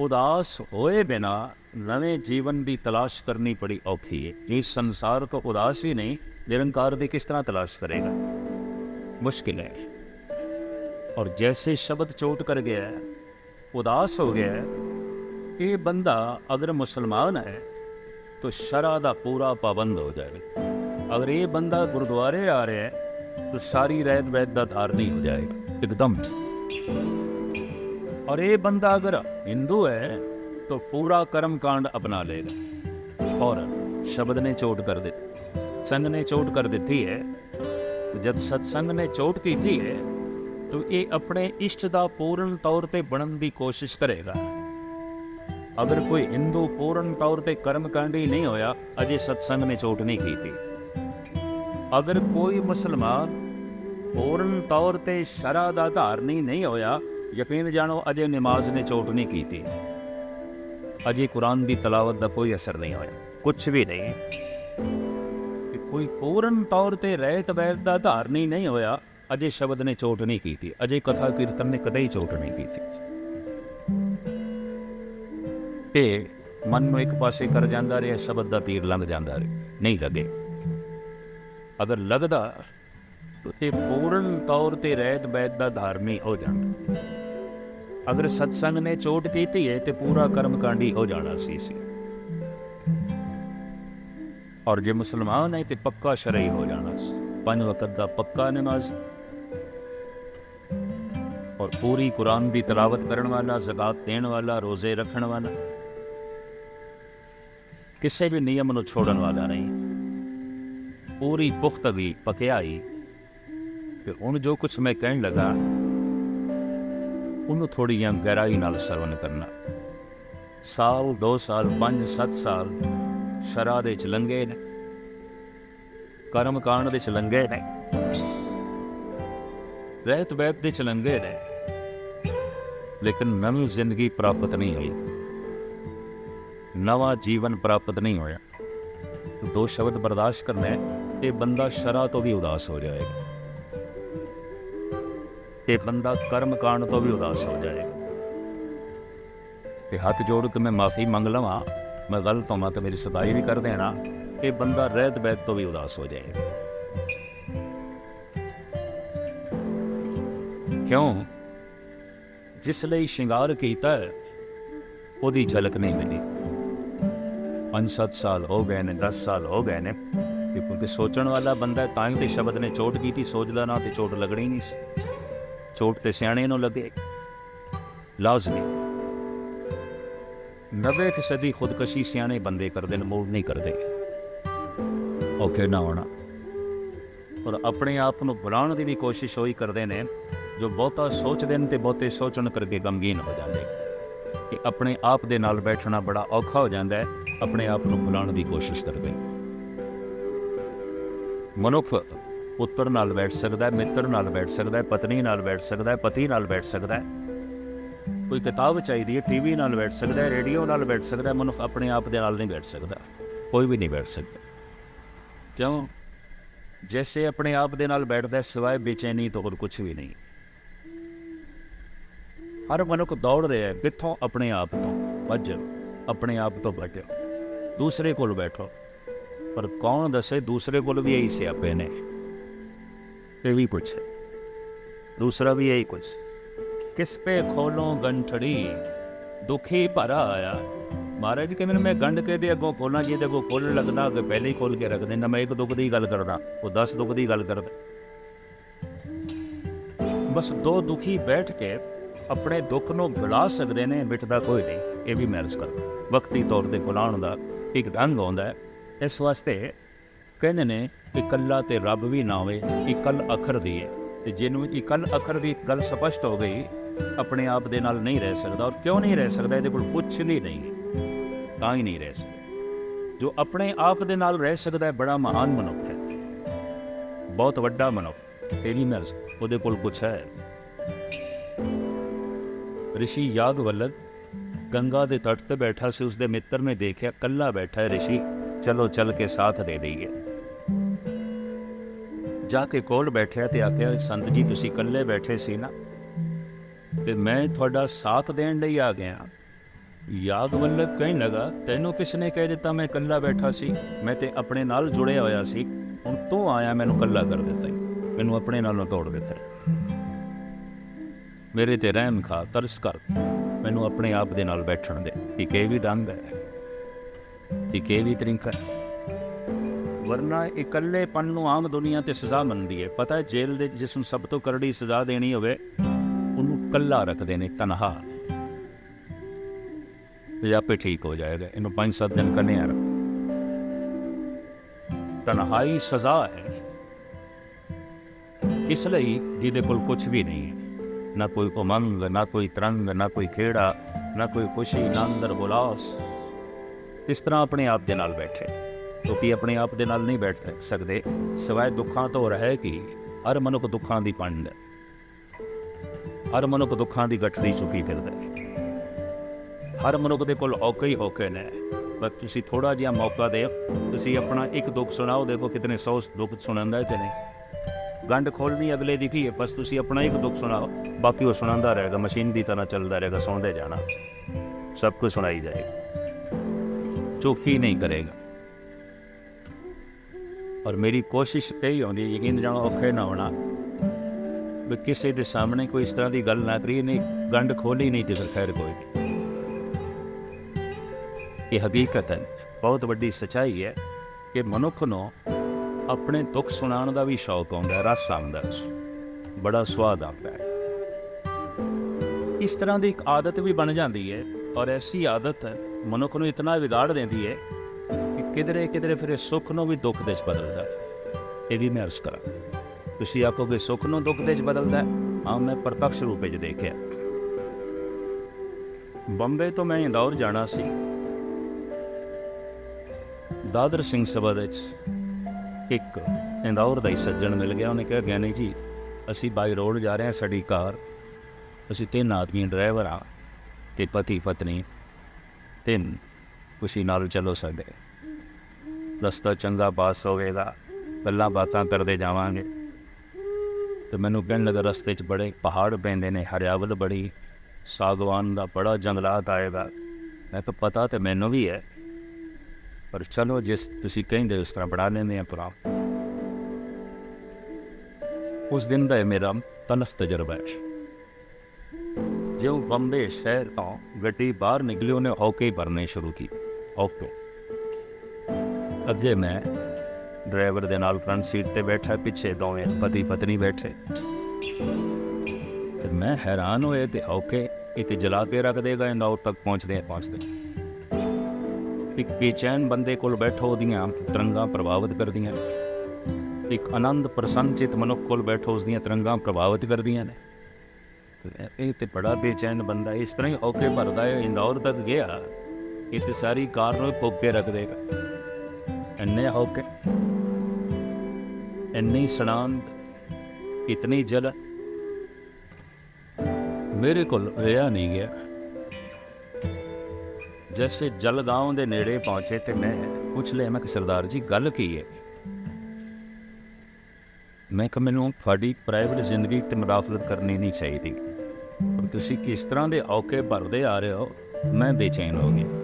ਉਦਾਸ ਹੋਏ ਬਿਨਾ ਨਵੇਂ ਜੀਵਨ ਦੀ ਤਲਾਸ਼ ਕਰਨੀ ਬੜੀ ਔਖੀ ਹੈ ਇਸ ਸੰਸਾਰ ਤੋਂ ਉਦਾਸ ਹੀ ਨਹੀਂ, ਨਿਰੰਕਾਰ ਦੀ ਕਿਸ ਤਰ੍ਹਾਂ ਤਲਾਸ਼ ਕਰੇਗਾ? ਮੁਸ਼ਕਿਲ ਹੈ। ਔਰ ਜੈਸੇ ਸ਼ਬਦ ਚੋਟ ਕਰ ਗਿਆ ਉਦਾਸ ਹੋ ਗਿਆ ਇਹ ਬੰਦਾ ਅਗਰ ਮੁਸਲਮਾਨ ਹੈ, ਤਾਂ ਸ਼ਰਾ ਦਾ ਪੂਰਾ ਪਾਬੰਦ ਹੋ ਜਾਏਗਾ ਅਗਰ ਇਹ ਬੰਦਾ ਗੁਰਦੁਆਰੇ ਆ ਰਿਹਾ ਹੈ, ਤਾਂ ਸਾਰੀ ਰਹਿਤ ਵੈਦ ਦਾ ਧਾਰਨੀ ਹੋ ਜਾਏਗਾ। ਇਕਦਮ। और ये बंदा अगर हिंदू है तो पूरा कर्म कांड अपना लेगा और शब्द ने चोट कर दी संग ने चोट कर दी है जब सत्संग ने चोट की थी है तो ये अपने इष्ट ਦਾ ਪੂਰਨ ਤੌਰ ਤੇ ਬਣਨ ਦੀ ਕੋਸ਼ਿਸ਼ ਕਰੇਗਾ ਅਗਰ ਕੋਈ ਹਿੰਦੂ ਪੂਰਨ ਤੌਰ ਤੇ ਕਰਮਕਾਂਡੀ ਨਹੀਂ ਹੋਇਆ ਅਜੇ ਸਤਸੰਗ ਨੇ ਚੋਟ ਨਹੀਂ ਕੀਤੀ ਅਗਰ ਕੋਈ ਮੁਸਲਮਾਨ ਪੂਰਨ ਤੌਰ ਤੇ ਸ਼ਰਾ ਦਾ ਧਾਰਨੀ ਨਹੀਂ ਹੋਇਆ ਯਕੀਨ ਜਾਣੋ, ਅਜੇ ਨਮਾਜ਼ ਨੇ ਚੋਟ ਨਹੀਂ ਕੀਤੀ। ਅਜੇ ਕੁਰਾਨ ਦੀ ਤਲਾਵਤ ਦਾ ਕੋਈ ਅਸਰ ਨਹੀਂ ਹੋਇਆ। ਕੁਝ ਵੀ ਨਹੀਂ। ਕੋਈ ਪੂਰਨ ਤੌਰ ਤੇ ਰਹਿਤ ਵੈਦ ਦਾ ਧਾਰਨੀ ਨਹੀਂ ਹੋਇਆ। ਅਜੇ ਸ਼ਬਦ ਨੇ ਚੋਟ ਨਹੀਂ ਕੀਤੀ। ਅਜੇ ਕਥਾ ਕੀਰਤਨ ਨੇ ਕਦੇ ਹੀ ਚੋਟ ਨਹੀਂ ਕੀਤੀ। ਤੇ ਮਨ ਨੂੰ ਇੱਕ ਪਾਸੇ ਕਰ ਜਾਂਦਾ ਰਿਹਾ, ਸ਼ਬਦ ਦਾ ਪੀਰ ਲੰਘ ਜਾਂਦਾ ਰਿਹਾ। ਨਹੀਂ ਲੱਗੇ। ਅਗਰ ਲੱਗਦਾ, ਤਾਂ ਇਹ ਪੂਰਨ ਤੌਰ ਤੇ ਰਹਿਤ ਬੈਦ ਦਾ ਧਾਰਨੀ ਹੋ ਜਾਂਦਾ। ਅਗਰ ਸਤਸੰਗ ਨੇ ਚੋਟ ਕੀਤੀ ਹੈ ਤੇ ਪੂਰਾ ਕਰਮ ਕਾਂਡੀ ਹੋ ਜਾਣਾ ਸੀ ਸੀ। ਔਰ ਜੇ ਮੁਸਲਮਾਨ ਹੈ ਤੇ ਪੱਕਾ ਸ਼ਰਈ ਹੋ ਜਾਣਾ ਸੀ। ਪੰਜ ਵਕਤ ਦਾ ਪੱਕਾ ਨਮਾਜ਼। ਔਰ ਪੂਰੀ ਕੁਰਾਨ ਦੀ ਤਲਾਵਤ ਕਰਨ ਵਾਲਾ, ਜ਼ਕਾਤ ਦੇਣ ਵਾਲਾ, ਰੋਜ਼ੇ ਰੱਖਣ ਵਾਲਾ, ਕਿਸੇ ਵੀ ਨਿਯਮ ਨੂੰ ਛੋੜਨ ਵਾਲਾ ਨਹੀਂ। ਪੂਰੀ ਪੁਖਤਗੀ ਪਕਿਆਈ। ਫਿਰ ਹੁਣ ਜੋ ਕੁਝ ਮੈਂ ਕਹਿਣ ਲੱਗਾ ਉਹਨੂੰ ਥੋੜੀ ਜਿਹਾ ਗਹਿਰਾਈ ਨਾਲ ਸਰਵਨ ਕਰਨਾ। ਸਾਲ 2 ਸਾਲ 5 7 ਸਾਲ ਸ਼ਰਾ ਦੇ ਚ ਲੰਗੇ ਨੇ। ਕਰਮ ਕਾਂਡ ਦੇ ਚ ਲੰਗੇ ਨੇ। ਰਹਿਤ ਬੈਤ ਦੇ ਚ ਲੰਗੇ ਨੇ। ਲੇਕਿਨ ਨਵੀਂ ਜ਼ਿੰਦਗੀ ਪ੍ਰਾਪਤ ਨਹੀਂ ਹੋਈ। ਨਵਾਂ ਜੀਵਨ ਪ੍ਰਾਪਤ ਨਹੀਂ ਹੋਇਆ। ਦੋ ਸ਼ਬਦ ਬਰਦਾਸ਼ਤ ਕਰਨਾ ਹੈ ਇਹ ਬੰਦਾ ਸ਼ਰਾ ਤੋਂ ਵੀ ਉਦਾਸ ਹੋ ਜਾਏਗਾ। ਇਹ ਬੰਦਾ ਕਰਮ ਕਾਂਡ ਤੋਂ ਵੀ ਉਦਾਸ ਹੋ ਜਾਏਗਾ ਤੇ ਹੱਥ ਜੋੜ ਕੇ ਮੈਂ ਮਾਫੀ ਮੰਗ ਲਵਾਂ, ਮੈਂ ਗਲਤ ਹਾਂ ਤਾਂ ਮੇਰੀ ਸਦਾਈ ਵੀ ਕਰ ਦੇਣਾ, ਇਹ ਬੰਦਾ ਰਹਿਤ ਬੈਤ ਤੋਂ ਵੀ ਉਦਾਸ ਹੋ ਜਾਏਗਾ ਕਿਉਂ? ਜਿਸ ਲਈ ਸ਼ਿੰਗਾਰ ਕੀਤਾ, ਉਹਦੀ ਝਲਕ ਨਹੀਂ ਮਿਲੀ। 5-7 ਸਾਲ ਹੋ ਗਏ ਨੇ 10 ਸਾਲ ਹੋ ਗਏ ਨੇ ਕਿ ਕਿਉਂਕਿ ਸੋਚਣ ਵਾਲਾ ਬੰਦਾ ਤਾਂ ਹੀ ਤੇ ਸ਼ਬਦ ਨੇ ਚੋਟ ਕੀਤੀ, ਸੋਚਦਾ ਨਾ ਤੇ ਚੋਟ ਲੱਗਣੀ ਨਹੀਂ ਸੀ। ਚੋਟ ਤੇ ਸਿਆਣੇ ਨੂੰ ਲੱਗੇ। ਲਾਜ਼ਮੀ। ਨਵੇਂ ਫੀਸਦੀ ਖੁਦਕਸ਼ੀ ਸਿਆਣੇ ਬੰਦੇ ਕਰਦੇ ਨੇ ਮੂਡ ਨਹੀਂ ਕਰਦੇ। ਓਕੇ ਨਾ ਹੋਣਾ। ਔਰ ਆਪਣੇ ਆਪ ਨੂੰ ਬੁਲਾਉਣ ਦੀ ਵੀ ਕੋਸ਼ਿਸ਼ ਹੋਈ ਕਰਦੇ ਨੇ, ਜੋ ਬਹੁਤਾ ਸੋਚਦੇ ਨੇ ਤੇ ਬਹੁਤੇ ਸੋਚਣ ਕਰਕੇ ਗਮਗੀਨ ਹੋ ਜਾਂਦੇ। ਕਿ ਆਪਣੇ ਆਪ ਦੇ ਨਾਲ ਬੈਠਣਾ ਬੜਾ ਔਖਾ ਹੋ ਜਾਂਦਾ ਹੈ, ਆਪਣੇ ਆਪ ਨੂੰ ਬੁਲਾਉਣ ਦੀ ਕੋਸ਼ਿਸ਼ ਕਰਦੇ। ਮਨੁੱਖ ਪੁੱਤਰ ਨਾਲ ਬੈਠ ਸਕਦਾ ਮਿੱਤਰ ਨਾਲ ਬੈਠ ਸਕਦਾ ਪਤਨੀ ਨਾਲ ਬੈਠ ਸਕਦਾ ਪਤੀ ਨਾਲ ਬੈਠ ਸਕਦਾ ਕੋਈ ਕਿਤਾਬ ਚਾਹੀਦੀ ਹੈ, ਟੀਵੀ ਨਾਲ ਬੈਠ ਸਕਦਾ ਰੇਡੀਓ ਨਾਲ ਬੈਠ ਸਕਦਾ ਮਨੁੱਖ ਆਪਣੇ ਆਪ ਦੇ ਨਾਲ ਨਹੀਂ ਬੈਠ ਸਕਦਾ, ਕੋਈ ਵੀ ਨਹੀਂ ਬੈਠ ਸਕਦਾ। ਕਿਉਂ? ਜੈਸੇ ਆਪਣੇ ਆਪ ਦੇ ਨਾਲ ਬੈਠਦਾ ਸਿਵਾਏ ਬੇਚੈਨੀ ਤੋਂ ਹੋਰ ਕੁਝ ਵੀ ਨਹੀਂ। ਹਰ ਮਨੁੱਖ ਦੌੜ ਰਿਹਾ ਹੈ, ਕਿੱਥੋਂ? ਆਪਣੇ ਆਪ ਤੋਂ। ਭੱਜ ਆਪਣੇ ਆਪ ਤੋਂ ਭੱਜੋ ਦੂਸਰੇ ਕੋਲ ਬੈਠੋ। ਪਰ ਕੌਣ ਦੱਸੇ, ਦੂਸਰੇ ਕੋਲ ਵੀ ਇਹੀ ਸਿਆਪੇ ਨੇ। ਇਹ ਵੀ ਕੁਛ ਹੈ ਦੂਸਰਾ ਵੀ ਇਹੀ ਕੁਛ ਕਿਸ ਪੇ ਖੋਲੋਂ ਗੰਠੜੀ ਦੁਖੀ ਭਰਾ ਆਇਆ ਮਹਾਰਾਜ ਕਹਿੰਦੇ ਨੇ ਮੈਂ ਗੰਢ ਕੇ ਦੇ ਅੱਗੋਂ ਖੋਲਾਂ ਜਿਹਦੇ ਅੱਗੋਂ ਖੋਲਣ ਲੱਗਦਾ ਅੱਗੇ ਪਹਿਲੇ ਹੀ ਖੋਲ ਕੇ ਰੱਖ ਦਿੰਦਾ ਮੈਂ ਇੱਕ ਦੁੱਖ ਦੀ ਗੱਲ ਕਰਦਾ ਉਹ 10 ਦੁੱਖ ਦੀ ਗੱਲ ਕਰਦਾ ਬਸ ਦੋ ਦੁਖੀ ਬੈਠ ਕੇ ਆਪਣੇ ਦੁੱਖ ਨੂੰ ਭੁਲਾ ਸਕਦੇ ਨੇ ਮਿਟਦਾ ਕੋਈ ਨਹੀਂ ਇਹ ਵੀ ਮੈਂ ਮੈਰਸ ਕਰ ਵਕਤੀ ਤੌਰ ਤੇ ਭੁਲਾਉਣ ਦਾ ਇੱਕ ਢੰਗ ਆਉਂਦਾ ਹੈ ਇਸ ਵਾਸਤੇ ਕਹਿੰਦੇ ਨੇ ਕਿ ਕੱਲਾ ਤੇ ਰੱਬ ਵੀ ਨਾ ਹੋਵੇ ਇਕੱਲ ਅੱਖਰ ਦੀ ਹੈ ਤੇ ਜਿਹਨੂੰ ਇਕੱਲ ਅੱਖਰ ਦੀ ਗੱਲ ਸਪਸ਼ਟ ਹੋ ਗਈ ਆਪਣੇ ਆਪ ਦੇ ਨਾਲ ਨਹੀਂ ਰਹਿ ਸਕਦਾ ਔਰ ਕਿਉਂ ਨਹੀਂ ਰਹਿ ਸਕਦਾ ਇਹਦੇ ਕੋਲ ਕੁਛ ਨਹੀਂ ਨਹੀਂ ਤਾਂ ਹੀ ਨਹੀਂ ਰਹਿ ਸਕਦਾ ਜੋ ਆਪਣੇ ਆਪ ਦੇ ਨਾਲ ਰਹਿ ਸਕਦਾ ਹੈ ਬੜਾ ਮਹਾਨ ਮਨੁੱਖ ਹੈ ਬਹੁਤ ਵੱਡਾ ਮਨੁੱਖ ਤੇਰੀ ਨਰਸ ਉਹਦੇ ਕੋਲ ਕੁਛ ਹੈ ऋषि यागवल्लभ गंगा ਦੇ ਤਟ ਤੇ ਬੈਠਾ ਸੀ ਉਸਦੇ ਮਿੱਤਰ ਨੇ ਦੇਖਿਆ ਕੱਲਾ ਬੈਠਾ ਹੈ ऋषि ਚਲੋ ਚੱਲ ਕੇ ਸਾਥ ਦੇ ਦਈਏ ਜਾ ਕੇ ਕੋਲ ਬੈਠਿਆ ਤੇ ਆਖਿਆ, ਸੰਤ ਜੀ, ਤੁਸੀਂ ਇਕੱਲੇ ਬੈਠੇ ਸੀ ਨਾ? ਤੇ ਮੈਂ ਤੁਹਾਡਾ ਸਾਥ ਦੇਣ ਲਈ ਆ ਗਿਆ। ਯਾਗਵੱਲਭ ਕਹਿਣ ਲਗਾ, ਤੈਨੂੰ ਕਿਸ ਨੇ ਕਹਿ ਦਿੱਤਾ ਮੈਂ ਇਕੱਲਾ ਬੈਠਾ ਸੀ? ਮੈਂ ਤੇ ਆਪਣੇ ਨਾਲ ਜੁੜਿਆ ਹੋਇਆ ਸੀ। ਹੁਣ ਤੂੰ ਆਇਆ, ਮੈਨੂੰ ਇਕੱਲਾ ਕਰ ਦਿੱਤਾ ਮੈਨੂੰ ਆਪਣੇ ਨਾਲੋਂ ਤੋੜ ਦਿੱਤਾ ਮੇਰੇ ਤੇ ਰਹਿਮ ਖਾ, ਤਰਸ ਕਰ। ਮੈਨੂੰ ਆਪਣੇ ਆਪ ਦੇ ਨਾਲ ਬੈਠਣ ਦੇ। ਇੱਕ ਇਹ ਵੀ ਡੰਗ ਹੈ। ਇੱਕ ਇਹ ਵੀ ਤਰੀਕਾ ਹੈ। ਵਰਨਾ ਇਕੱਲੇਪਨ ਨੂੰ ਆਮ ਦੁਨੀਆ ਤੇ ਸਜ਼ਾ ਮੰਨਦੀ ਹੈ ਪਤਾ ਹੈ ਜੇਲ੍ਹ ਦੇ ਜਿਸ ਨੂੰ ਸਭ ਤੋਂ ਕਰੜੀ ਸਜ਼ਾ ਦੇਣੀ ਹੋਵੇ, ਉਹਨੂੰ ਕੱਲਾ ਰੱਖਦੇ ਨੇ ਤਨਹਾ। ਤੇ ਆਪੇ ਠੀਕ ਹੋ ਜਾਏਗਾ, ਇਹਨੂੰ 5-7 ਦਿਨ ਕਰਨੇ ਆ ਤਨਹਾਈ ਸਜ਼ਾ ਹੈ। ਇਸ ਲਈ ਜਿਹਦੇ ਕੋਲ ਕੁਝ ਵੀ ਨਹੀਂ ਹੈ, ਨਾ ਕੋਈ ਉਮੰਗ, ਨਾ ਕੋਈ ਤਰੰਗ, ਨਾ ਕੋਈ ਖੇੜਾ, ਨਾ ਕੋਈ ਖੁਸ਼ੀ, ਨਾ ਅੰਦਰ ਉਲਾਸ ਇਸ ਤਰ੍ਹਾਂ ਆਪਣੇ ਆਪ ਦੇ ਨਾਲ ਬੈਠੇ। ਕਿਉਂਕਿ ਆਪਣੇ ਆਪ ਦੇ ਨਾਲ ਨਹੀਂ ਬੈਠ ਸਕਦੇ। ਸਿਵਾਏ ਦੁੱਖਾਂ ਤੋਂ ਰਹਿ ਕੇ, ਹਰ ਮਨੁੱਖ ਦੁੱਖਾਂ ਦੀ ਪੰਡ। ਹਰ ਮਨੁੱਖ ਦੁੱਖਾਂ ਦੀ ਗੱਠੜੀ ਚੁੱਕੀ ਫਿਰਦਾ ਹੈ। ਹਰ ਮਨੁੱਖ ਦੇ ਕੋਲ ਔਕੇ ਹੀ ਔਕੇ ਨੇ। ਪਰ ਤੁਸੀਂ ਥੋੜਾ ਜਿਹਾ ਮੌਕਾ ਦਿਓ। ਤੁਸੀਂ ਆਪਣਾ ਇੱਕ ਦੁੱਖ ਸੁਣਾਓ, ਦੇਖੋ ਕਿਤਨੇ ਸੌ ਦੁੱਖ ਸੁਣਾਉਂਦਾ ਹੈ ਕਿ ਨਹੀਂ। ਗੰਢ ਖੋਲਣੀ ਅਗਲੇ ਦੀ ਕੀ ਹੈ? ਬਸ ਤੁਸੀਂ ਆਪਣਾ ਇੱਕ ਦੁੱਖ ਸੁਣਾਓ, ਬਾਕੀ ਉਹ ਸੁਣਾਉਂਦਾ ਰਹੇਗਾ, ਮਸ਼ੀਨ ਦੀ ਤਰ੍ਹਾਂ ਚੱਲਦਾ ਰਹੇਗਾ, ਸੌਂਦੇ ਜਾਣਾ। ਸਭ ਕੁਝ ਸੁਣਾਈ ਜਾਏਗਾ। ਚੁੱਪੀ ਨਹੀਂ ਕਰੇਗਾ। ਔਰ ਮੇਰੀ ਕੋਸ਼ਿਸ਼ ਇਹੀ ਹੁੰਦੀ ਹੈ, ਯਕੀਨ ਜਾਣੋ, ਔਖੇ ਨਾ ਹੋਣਾ। ਵੀ ਕਿਸੇ ਦੇ ਸਾਹਮਣੇ ਕੋਈ ਇਸ ਤਰ੍ਹਾਂ ਦੀ ਗੱਲ ਨਾ ਕਰੀਏ, ਨਹੀਂ, ਗੰਢ ਖੋਲੀ ਨਹੀਂ ਤੇ ਫਿਰ ਖੈਰ ਕੋਈ ਇਹ ਹਕੀਕਤ ਹੈ। ਬਹੁਤ ਵੱਡੀ ਸਚਾਈ ਹੈ ਕਿ ਮਨੁੱਖ ਨੂੰ ਆਪਣੇ ਦੁੱਖ ਸੁਣਾਉਣ ਦਾ ਵੀ ਸ਼ੌਕ ਆਉਂਦਾ ਹੈ, ਰਸ ਆਉਂਦਾ ਹੈ। ਬੜਾ ਸਵਾਦ ਆਉਂਦਾ ਹੈ। ਇਸ ਤਰ੍ਹਾਂ ਦੀ ਇੱਕ ਆਦਤ ਵੀ ਬਣ ਜਾਂਦੀ ਹੈ ਔਰ ਐਸੀ ਆਦਤ ਮਨੁੱਖ ਨੂੰ ਇਤਨਾ ਵਿਗਾੜ ਦਿੰਦੀ ਹੈ ਕਿਧਰੇ ਕਿਧਰੇ ਫਿਰ ਇਹ ਸੁੱਖ ਨੂੰ ਵੀ ਦੁੱਖ ਦੇ ਚ ਬਦਲਦਾ ਇਹ ਵੀ ਮੈਂ ਅਰਜ਼ ਕਰਾਂ ਤੁਸੀਂ ਆਖੋਗੇ ਸੁੱਖ ਨੂੰ ਦੁੱਖ ਦੇ ਚ ਬਦਲਦਾ ਹੈ? ਹਾਂ, ਮੈਂ ਪ੍ਰਤੱਖ ਰੂਪ ਵਿੱਚ ਦੇਖਿਆ। ਬੰਬੇ ਤੋਂ ਮੈਂ ਇੰਦੌਰ ਜਾਣਾ ਸੀ। ਦਾਦਰ ਸਿੰਘ ਸਭਾ ਦੇ ਵਿੱਚ ਇੱਕ ਇੰਦੌਰ ਦਾ ਹੀ ਸੱਜਣ ਮਿਲ ਗਿਆ। ਉਹਨੇ ਕਿਹਾ ਗਿਆਨੀ ਜੀ, ਅਸੀਂ ਬਾਈ ਰੋਡ ਜਾ ਰਹੇ ਹਾਂ, ਸਾਡੀ ਕਾਰ। ਅਸੀਂ ਤਿੰਨ ਆਦਮੀ ਡਰਾਈਵਰ ਆ ਤੇ ਪਤੀ ਪਤਨੀ ਤਿੰਨ। ਖੁਸ਼ੀ ਨਾਲ ਚੱਲੋ ਸਾਡੇ। ਰਸਤਾ ਚੰਗਾ ਪਾਸ ਹੋਵੇਗਾ ਗੱਲਾਂ ਬਾਤਾਂ ਕਰਦੇ ਜਾਵਾਂਗੇ। ਤੇ ਮੈਨੂੰ ਕਹਿਣ ਲੱਗਾ ਰਸਤੇ 'ਚ ਬੜੇ ਪਹਾੜ ਪੈਂਦੇ ਨੇ, ਹਰਿਆਵਲ ਬੜੀ, ਸਾਗਵਾਨ ਦਾ ਬੜਾ ਜੰਗਲਾਤ ਆਏਗਾ ਮੈਂ ਤਾਂ ਪਤਾ ਤੇ ਮੈਨੂੰ ਵੀ ਹੈ। ਪਰ ਚਲੋ ਜਿਸ ਤੁਸੀਂ ਕਹਿੰਦੇ ਉਸ ਤਰ੍ਹਾਂ ਬਣਾ ਲੈਂਦੇ ਆ ਪ੍ਰੋਗਰਾਮ ਉਸ ਦਿਨ ਦਾ ਮੇਰਾ ਤਨਸ ਤਜਰਬਾ ਹੈ। ਜਿਉਂ ਬੰਬੇ ਸ਼ਹਿਰ ਤੋਂ ਗੱਡੀ ਬਾਹਰ ਨਿਕਲੀ, ਉਹਨੇ ਹੌਕੇ ਭਰਨੇ ਸ਼ੁਰੂ ਕੀ ਹੌਕੇ। ਅੱਗੇ ਮੈਂ ਡਰਾਈਵਰ ਦੇ ਨਾਲ ਫਰੰਟ ਸੀਟ ਤੇ ਬੈਠਾ, ਪਿੱਛੇ ਦੋਵੇਂ ਪਤੀ ਪਤਨੀ ਬੈਠੇ। ਤੇ ਮੈਂ ਹੈਰਾਨ ਹੋਏ ਤੇ ਹੌਕੇ ਇਹ ਤੇ ਜਲਾ ਕੇ ਰੱਖ ਦੇਗਾ, ਇੰਦੌਰ ਤੱਕ ਪਹੁੰਚਦੇ ਪਹੁੰਚਦੇ ਇੱਕ ਬੇਚੈਨ ਬੰਦੇ ਕੋਲ ਬੈਠੋ, ਉਹਦੀਆਂ ਤਰੰਗਾਂ ਪ੍ਰਭਾਵਿਤ ਕਰਦੀਆਂ ਨੇ। ਇੱਕ ਆਨੰਦ ਪ੍ਰਸੰਨਚਿਤ ਮਨੁੱਖ ਕੋਲ ਬੈਠੋ ਉਸ ਦੀਆਂ ਤਰੰਗਾਂ ਪ੍ਰਭਾਵਿਤ ਕਰਦੀਆਂ ਨੇ। ਇਹ ਤੇ ਬੜਾ ਬੇਚੈਨ ਬੰਦਾ ਇਸ ਤਰ੍ਹਾਂ ਹੀ ਔਕੇ ਭਰਦਾ ਹੈ, ਇੰਦੌਰ ਤੱਕ ਗਿਆ ਇਹ ਤੇ ਸਾਰੀ ਕਾਰ ਨੂੰ ਫੋਕ ਕੇ ਰੱਖ ਦੇਗਾ। ਇੰਨੇ ਔਕੇ ਇੰਨੀ ਸਣਾਂਦ ਇਤਨੀ ਜਲ, ਮੇਰੇ ਕੋਲ ਰਿਹਾ ਨਹੀਂ ਗਿਆ। ਜੈਸੇ ਜਲਗਾਉਂ ਦੇ ਨੇੜੇ ਪਹੁੰਚੇ ਤੇ ਮੈਂ ਪੁੱਛ ਲਿਆ, ਮੈਂ ਕਿ ਸਰਦਾਰ ਜੀ, ਗੱਲ ਕੀ ਹੈ? ਮੈਂ ਕਿ ਮੈਨੂੰ ਤੁਹਾਡੀ ਪ੍ਰਾਈਵੇਟ ਜ਼ਿੰਦਗੀ ਤੇ ਮੁਦਾਖਲਤ ਕਰਨੀ ਨਹੀਂ ਚਾਹੀਦੀ। ਤੁਸੀਂ ਕਿਸ ਤਰ੍ਹਾਂ ਦੇ ਔਕੇ ਭਰਦੇ ਆ ਰਹੇ ਹੋ, ਮੈਂ ਬੇਚੈਨ ਹੋ ਗਿਆ।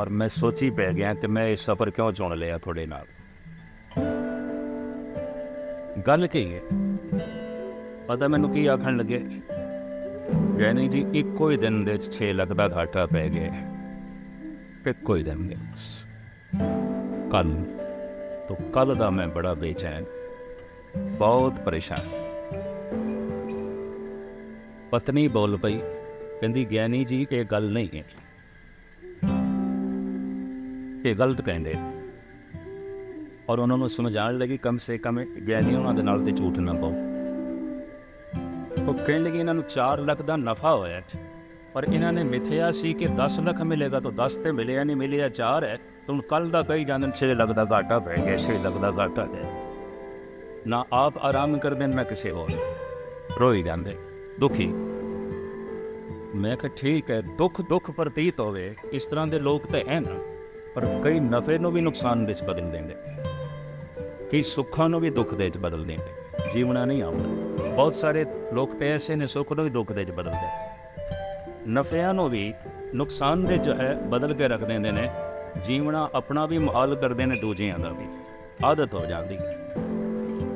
ਔਰ ਮੈਂ ਸੋਚੀ ਪੈ ਗਿਆ ਕਿ ਮੈਂ ਇਹ ਸਫ਼ਰ ਕਿਉਂ ਚੁਣ ਲਿਆ ਤੁਹਾਡੇ ਨਾਲ? ਗੱਲ ਕੀ ਹੈ? ਪਤਾ ਮੈਨੂੰ ਕੀ ਆਖਣ ਲੱਗੇ? ਯਾਨੀ ਜੀ, ਇੱਕੋ ਹੀ ਦਿਨ ਦੇ 6 ਲੱਖ ਦਾ ਘਾਟਾ ਪੈ ਗਿਆ। ਇੱਕੋ ਹੀ ਦਿਨ ਦੇ ਕੱਲ ਤੋਂ ਕੱਲ ਦਾ ਮੈਂ ਬੜਾ ਬੇਚੈਨ, ਬਹੁਤ ਪਰੇਸ਼ਾਨ। ਪਤਨੀ ਬੋਲ ਪਈ, ਕਹਿੰਦੀ, ਗਿਆਨੀ ਜੀ, ਇਹ ਗੱਲ ਨਹੀਂ ਹੈ। ਇਹ ਗਲਤ ਕਹਿੰਦੇ ਔਰ ਉਹਨਾਂ ਨੂੰ ਸਮਝਾਉਣ ਲੱਗੀ, ਕਮ ਸੇ ਕਮ ਗਿਆਨੀ ਉਹਨਾਂ ਦੇ ਨਾਲ ਤੇ ਝੂਠ ਨਾ ਪਾਓ। ਉਹ ਕਹਿਣ ਲੱਗੇ, ਇਹਨਾਂ ਨੂੰ 4 ਲੱਖ ਦਾ ਨਫਾ ਹੋਇਆ ਹੈ। ਪਰ ਇਹਨਾਂ ਨੇ ਮਿਥਿਆ ਸੀ ਕਿ 10 ਲੱਖ ਮਿਲੇਗਾ ਤਾਂ 10 ਤੇ ਮਿਲਿਆ ਨਹੀਂ, ਮਿਲਿਆ 4 ਹੈ। ਤਾਂ ਕੱਲ ਦਾ ਕਈ ਜਾਂਦੇ 6 ਲੱਖ ਦਾ ਘਾਟਾ ਪੈ ਗਿਆ 6 ਲੱਖ ਦਾ ਘਾਟਾ ਹੈ ਨਾ ਆਪ ਆਰਾਮ ਕਰਦੇ ਮੈਂ ਕਿਸੇ ਹੋਰ। ਰੋਈ ਜਾਂਦੇ, ਦੁਖੀ। ਮੈਂ ਕਿਹਾ, ਠੀਕ ਹੈ ਦੁੱਖ ਦੁੱਖ ਪ੍ਰਤੀਤ ਹੋਵੇ, ਇਸ ਤਰ੍ਹਾਂ ਦੇ ਲੋਕ ਤਾਂ ਹੈ ਨਾ। ਪਰ ਕਈ ਨਫੇ ਨੂੰ ਵੀ ਨੁਕਸਾਨ ਵਿੱਚ ਬਦਲ ਦਿੰਦੇ। ਕਈ ਸੁੱਖਾਂ ਨੂੰ ਵੀ ਦੁੱਖ ਦੇ ਵਿੱਚ ਬਦਲ ਦਿੰਦੇ। ਜੀਵਣਾ ਨਹੀਂ ਆਉਂਦਾ। ਬਹੁਤ ਸਾਰੇ ਲੋਕ ਤੇ ਐਸੇ ਨੇ ਸੁੱਖ ਨੂੰ ਵੀ ਦੁੱਖ ਦੇ ਵਿੱਚ ਬਦਲਦੇ ਨਫਿਆਂ ਨੂੰ ਵੀ ਨੁਕਸਾਨ ਦੇ ਜੋ ਹੈ ਬਦਲ ਕੇ ਰੱਖ ਦਿੰਦੇ ਨੇ। ਜੀਵਣਾ ਆਪਣਾ ਵੀ ਮੁਹਾਲ ਕਰਦੇ ਨੇ ਦੂਜਿਆਂ ਦਾ ਵੀ। ਆਦਤ ਹੋ ਜਾਂਦੀ